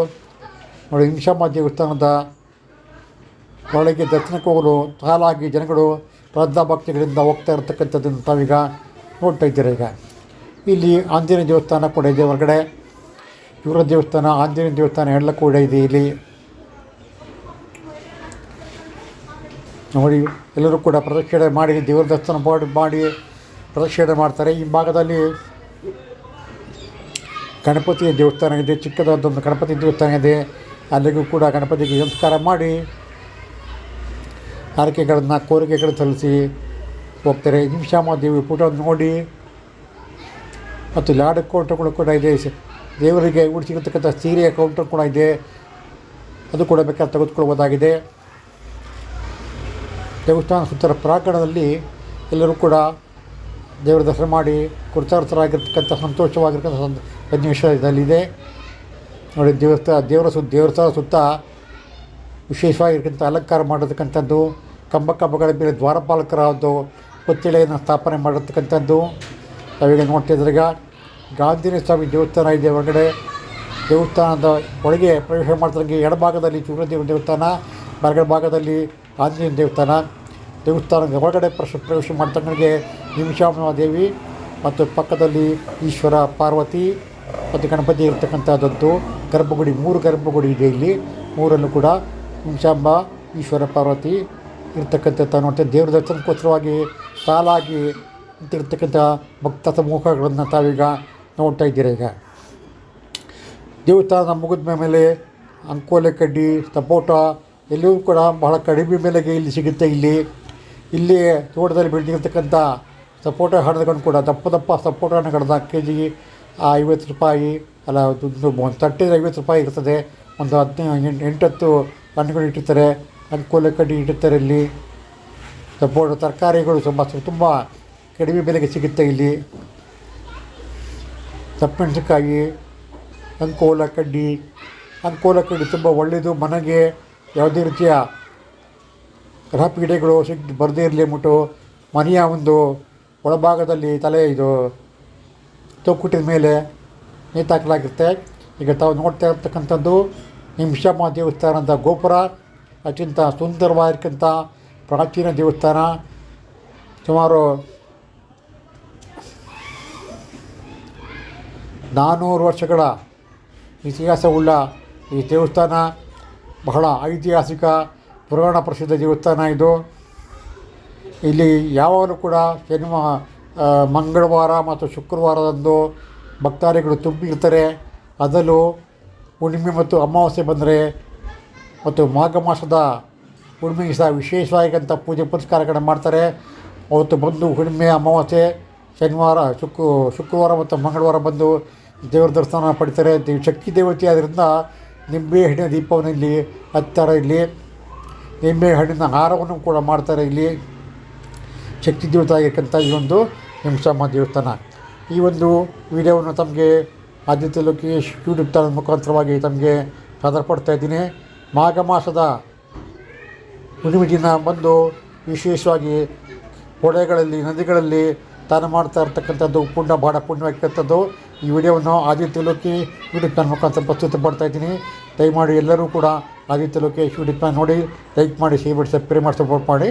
ನೋಡಿ, ನಿಮಿಷಾಂಬ ದೇವಸ್ಥಾನದ ಒಳಗೆ ದರ್ಶನಕ್ಕೆ ಹೋಗಲು ಸಾಲಾಗಿ ಜನಗಳು ಶ್ರದ್ಧಾ ಭಕ್ತಿಗಳಿಂದ ಹೋಗ್ತಾ ಇರತಕ್ಕಂಥದ್ದನ್ನು ತಾವೀಗ ನೋಡ್ತಾ ಇದ್ದೀರ ಈಗ. ಇಲ್ಲಿ ಆಂಜನೇಯ ದೇವಸ್ಥಾನ ಕೂಡ ಇದೆ ಹೊರಗಡೆ. ಇವರ ದೇವಸ್ಥಾನ ಆಂಜನೇಯ ದೇವಸ್ಥಾನ ಎಲ್ಲ ಕೂಡ ಇದೆ ಇಲ್ಲಿ. ನೋಡಿ, ಎಲ್ಲರೂ ಕೂಡ ಪ್ರದಕ್ಷಿಣೆ ಮಾಡಿ, ದೇವರ ದರ್ಶನ ಮಾಡಿ ಮಾಡಿ ಪ್ರದಕ್ಷಿಣೆ ಮಾಡ್ತಾರೆ. ಈ ಭಾಗದಲ್ಲಿ ಗಣಪತಿಯ ದೇವಸ್ಥಾನ ಇದೆ ಚಿಕ್ಕದಾದೊಂದು ಗಣಪತಿ ದೇವಸ್ಥಾನ ಇದೆ. ಅಲ್ಲಿಗೂ ಕೂಡ ಗಣಪತಿಗೆ ಸಂಸ್ಕಾರ ಮಾಡಿ ಹರಕೆಗಳನ್ನು ಕೋರಿಕೆಗಳು ಸಲ್ಲಿಸಿ ಹೋಗ್ತಾರೆ. ನಿಮಿಷಾಮ ದೇವಿ ಫೋಟೋ ನೋಡಿ, ಮತ್ತು ಲಾಡು ಕೋಟೆಗಳು ಕೂಡ ಇದೆ. ದೇವರಿಗೆ ಉಡಿಸಿರತಕ್ಕಂಥ ಸೀರೆಯ ಕೌಂಟರ್ ಕೂಡ ಇದೆ. ಅದು ಕೂಡ ಬೇಕಾದ್ರೆ ತೆಗೆದುಕೊಳ್ಬೋದಾಗಿದೆ ದೇವಸ್ಥಾನ ಸುತ್ತರ ಪ್ರಾಂಗಣದಲ್ಲಿ ಎಲ್ಲರೂ ಕೂಡ ದೇವರ ದರ್ಶನ ಮಾಡಿ ಕೃತಾರ್ಥರಾಗಿರ್ತಕ್ಕಂಥ, ಸಂತೋಷವಾಗಿರ್ತಕ್ಕಂಥ ಸಂದ ಸನ್ನಿವೇಶ ಇದರಲ್ಲಿದೆ ನೋಡಿ ದೇವಸ್ಥಾನ ದೇವರ ಸುತ್ತ, ದೇವಸ್ಥಾನ ಸುತ್ತ ವಿಶೇಷವಾಗಿರ್ತಕ್ಕಂಥ ಅಲಂಕಾರ ಮಾಡಿರ್ತಕ್ಕಂಥದ್ದು, ಕಂಬ ಕಂಬಗಳ ಮೇಲೆ ದ್ವಾರಪಾಲಕರ ಒಂದು ಪುತ್ತಿಳೆಯನ್ನು ಸ್ಥಾಪನೆ ಮಾಡಿರ್ತಕ್ಕಂಥದ್ದು. ನಾವೀಗ ನೋಡ್ತಿದ್ರೆ ಈಗ ಸ್ವಾಮಿ ದೇವಸ್ಥಾನ ಇದೆ ಹೊರಗಡೆ. ದೇವಸ್ಥಾನದ ಒಳಗೆ ಪ್ರವೇಶ ಮಾಡ್ತಂಗೆ ಎಡಭಾಗದಲ್ಲಿ ಚೂರದೇವನ ದೇವಸ್ಥಾನ ಬರಗಡೆ ಭಾಗದಲ್ಲಿ ಆಂಜನೇಯನ ದೇವಸ್ಥಾನ. ದೇವಸ್ಥಾನದ ಒಳಗಡೆ ಪ್ರಶ, ಪ್ರವೇಶ ಮಾಡ್ತಕ್ಕಂಗೆ ನಿಮಿಷಾಂಬ ದೇವಿ ಮತ್ತು ಪಕ್ಕದಲ್ಲಿ ಈಶ್ವರ ಪಾರ್ವತಿ ಮತ್ತು ಗಣಪತಿ ಇರತಕ್ಕಂಥದ್ದು ಗರ್ಭಗುಡಿ, ಮೂರು ಗರ್ಭಗುಡಿ ಇದೆ ಇಲ್ಲಿ. ಮೂರಲ್ಲೂ ಕೂಡ ನಿಮಿಷಾಂಬ, ಈಶ್ವರ ಪಾರ್ವತಿ ಇರ್ತಕ್ಕಂಥ ನೋಡ್ತಾ ದೇವ್ರ ದರ್ಶನಕ್ಕೋಸ್ಕರವಾಗಿ ಸಾಲಾಗಿ ನಿಂತಿರ್ತಕ್ಕಂಥ ಭಕ್ತ ಸಮೂಹಗಳನ್ನು ತಾವೀಗ ನೋಡ್ತಾ ಇದ್ದೀರ ಈಗ? ದೇವಸ್ಥಾನ ಮುಗಿದ ಮೇಲೆ ಅಂಕೋಲೆ ಕಡ್ಡಿ ಸಪೋಟ ಎಲ್ಲೂ ಕೂಡ ಬಹಳ ಕಡಿಮೆ ಬೆಲೆಗೆ ಇಲ್ಲಿ ಸಿಗುತ್ತೆ ಇಲ್ಲಿ. ಇಲ್ಲಿ ತೋಟದಲ್ಲಿ ಬೆಳೆದಿರ್ತಕ್ಕಂಥ ಸಪೋಟ ಹಣ್ಣುಗಳು ಕೂಡ ದಪ್ಪ ದಪ್ಪ ಸಪೋಟ ಹಣ್ಣುಗಳನ್ನ ಕೆ ಜಿ ಐವತ್ತು ರೂಪಾಯಿ, ಅಲ್ಲ, ಒಂದು ಒಂದು ಐವತ್ತು ರೂಪಾಯಿ ಇರ್ತದೆ. ಒಂದು ಹದಿನೈದು, ಎಂಟು, ಎಂಟತ್ತು ಹಣ್ಣುಗಳು ಇಟ್ಟಿರ್ತಾರೆ. ಅಂಕೋಲೆ ಕಡ್ಡಿ ಇಟ್ಟಿರ್ತಾರೆ ಇಲ್ಲಿ. ಸಪೋಟ ತರಕಾರಿಗಳು ತುಂಬ ತುಂಬ ಕಡಿಮೆ ಬೆಲೆಗೆ ಸಿಗುತ್ತೆ ಇಲ್ಲಿ. ದಪ್ಪಮೆಣಸಿನ್ಕಾಯಿ ಅಂಕೋಲ ಕಡ್ಡಿ ಅಂಕೋಲ ಕಡ್ಡಿ ತುಂಬ ಒಳ್ಳೆಯದು, ಮನೆಗೆ ಯಾವುದೇ ರೀತಿಯ ಗ್ರಹಪೀಡೆಗಳು ಸಿಗ್ ಬರದೇ ಇರಲಿ ಅಂದ್ಬಿಟ್ಟು ಮನೆಯ ಒಂದು ಒಳಭಾಗದಲ್ಲಿ ತಲೆ ಇದು ತೊಕ್ಕುಟಿದ ಮೇಲೆ ನೇತಾಕಲಾಗಿರುತ್ತೆ. ಈಗ ತಾವು ನೋಡ್ತಾ ಇರ್ತಕ್ಕಂಥದ್ದು ನಿಮಿಷಮ್ಮ ದೇವಸ್ಥಾನದ ಗೋಪುರ, ಅತ್ಯಂತ ಸುಂದರವಾಗಿರ್ತಕ್ಕಂಥ ಪ್ರಾಚೀನ ದೇವಸ್ಥಾನ. ಸುಮಾರು ನಾನ್ನೂರು ವರ್ಷಗಳ ಇತಿಹಾಸವುಳ್ಳ ಈ ದೇವಸ್ಥಾನ ಬಹಳ ಐತಿಹಾಸಿಕ, ಪುರಾಣ ಪ್ರಸಿದ್ಧ ದೇವಸ್ಥಾನ ಇದು. ಇಲ್ಲಿ ಯಾವಾಗಲೂ ಕೂಡ ಶನಿವ ಮಂಗಳವಾರ ಮತ್ತು ಶುಕ್ರವಾರದಂದು ಭಕ್ತಾದಿಗಳು ತುಂಬಿರ್ತಾರೆ. ಅದರಲ್ಲೂ ಹುಣ್ಣಿಮೆ ಮತ್ತು ಅಮಾವಾಸ್ಯೆ ಬಂದರೆ ಮತ್ತು ಮಾಘ ಮಾಸದ ಹುಣ್ಣಿಮೆಗೆ ಸಹ ವಿಶೇಷವಾಗಿಂಥ ಪೂಜೆ ಪುರಸ್ಕಾರಗಳನ್ನು ಮಾಡ್ತಾರೆ. ಅವತ್ತು ಬಂದು ಹುಣ್ಣಿಮೆ, ಅಮಾವಾಸ್ಯೆ, ಶನಿವಾರ, ಶುಕ್ರ, ಶುಕ್ರವಾರ ಮತ್ತು ಮಂಗಳವಾರ ಬಂದು ದೇವರ ದರ್ಶನ ಪಡಿತಾರೆ. ದೇವ್ ಶಕ್ತಿ ದೇವತೆ ಆದ್ದರಿಂದ ನಿಂಬೆ ಹಣ್ಣಿನ ದೀಪವನ್ನು ಇಲ್ಲಿ ಹಚ್ತಾರೆ ಇಲ್ಲಿ. ನಿಂಬೆ ಹಣ್ಣಿನ ಹಾರವನ್ನು ಕೂಡ ಮಾಡ್ತಾರೆ ಇಲ್ಲಿ. ಶಕ್ತಿ ದೇವತೆ ಆಗಿರ್ತಕ್ಕಂಥ ಈ ಒಂದು ನಿಮಿಷಮ್ಮ ದೇವಸ್ಥಾನ. ಈ ಒಂದು ವಿಡಿಯೋವನ್ನು ತಮಗೆ ಆದಿತ್ಯ ಲೋಕೇಶ್ ಯೂಟ್ಯೂಬ್ ಚಾನಲ್ ಮುಖಾಂತರವಾಗಿ ತಮಗೆ ಸಾದರಪಡ್ತಾ ಇದ್ದೀನಿ. ಮಾಘ ಮಾಸದ ಹುಣ್ಣಿಮೆ ದಿನ ಬಂದು ವಿಶೇಷವಾಗಿ ಹೊಳೆಗಳಲ್ಲಿ, ನದಿಗಳಲ್ಲಿ ತಾನು ಮಾಡ್ತಾ ಇರ್ತಕ್ಕಂಥದ್ದು, ಪುಣ್ಯ ಭಾಳ ಪುಣ್ಯವಾಗಿರ್ತಕ್ಕಂಥದ್ದು. ಈ ವಿಡಿಯೋವನ್ನು ಆದಿತ್ಯ ಲೋಕಿ ಯೂಟ್ಯೂಬ್ ಚಾನಲ್ ಮುಖಾಂತರ ಪ್ರಸ್ತುತ ಪಡ್ತಾ ಇದ್ದೀನಿ. ದಯಮಾಡಿ ಎಲ್ಲರೂ ಕೂಡ ಆದಿತ್ಯ ಲೋಕೇಶ್ ಯೂಟ್ಯೂಬ್ ಚಾನಲ್ ನೋಡಿ ಲೈಕ್ ಮಾಡಿ ಶೇರ್ ಮಾಡಿ ಸಬ್ಸ್ಕ್ರೈಬ್ ಮಾಡಿ ಸಪೋರ್ಟ್ ಮಾಡಿ.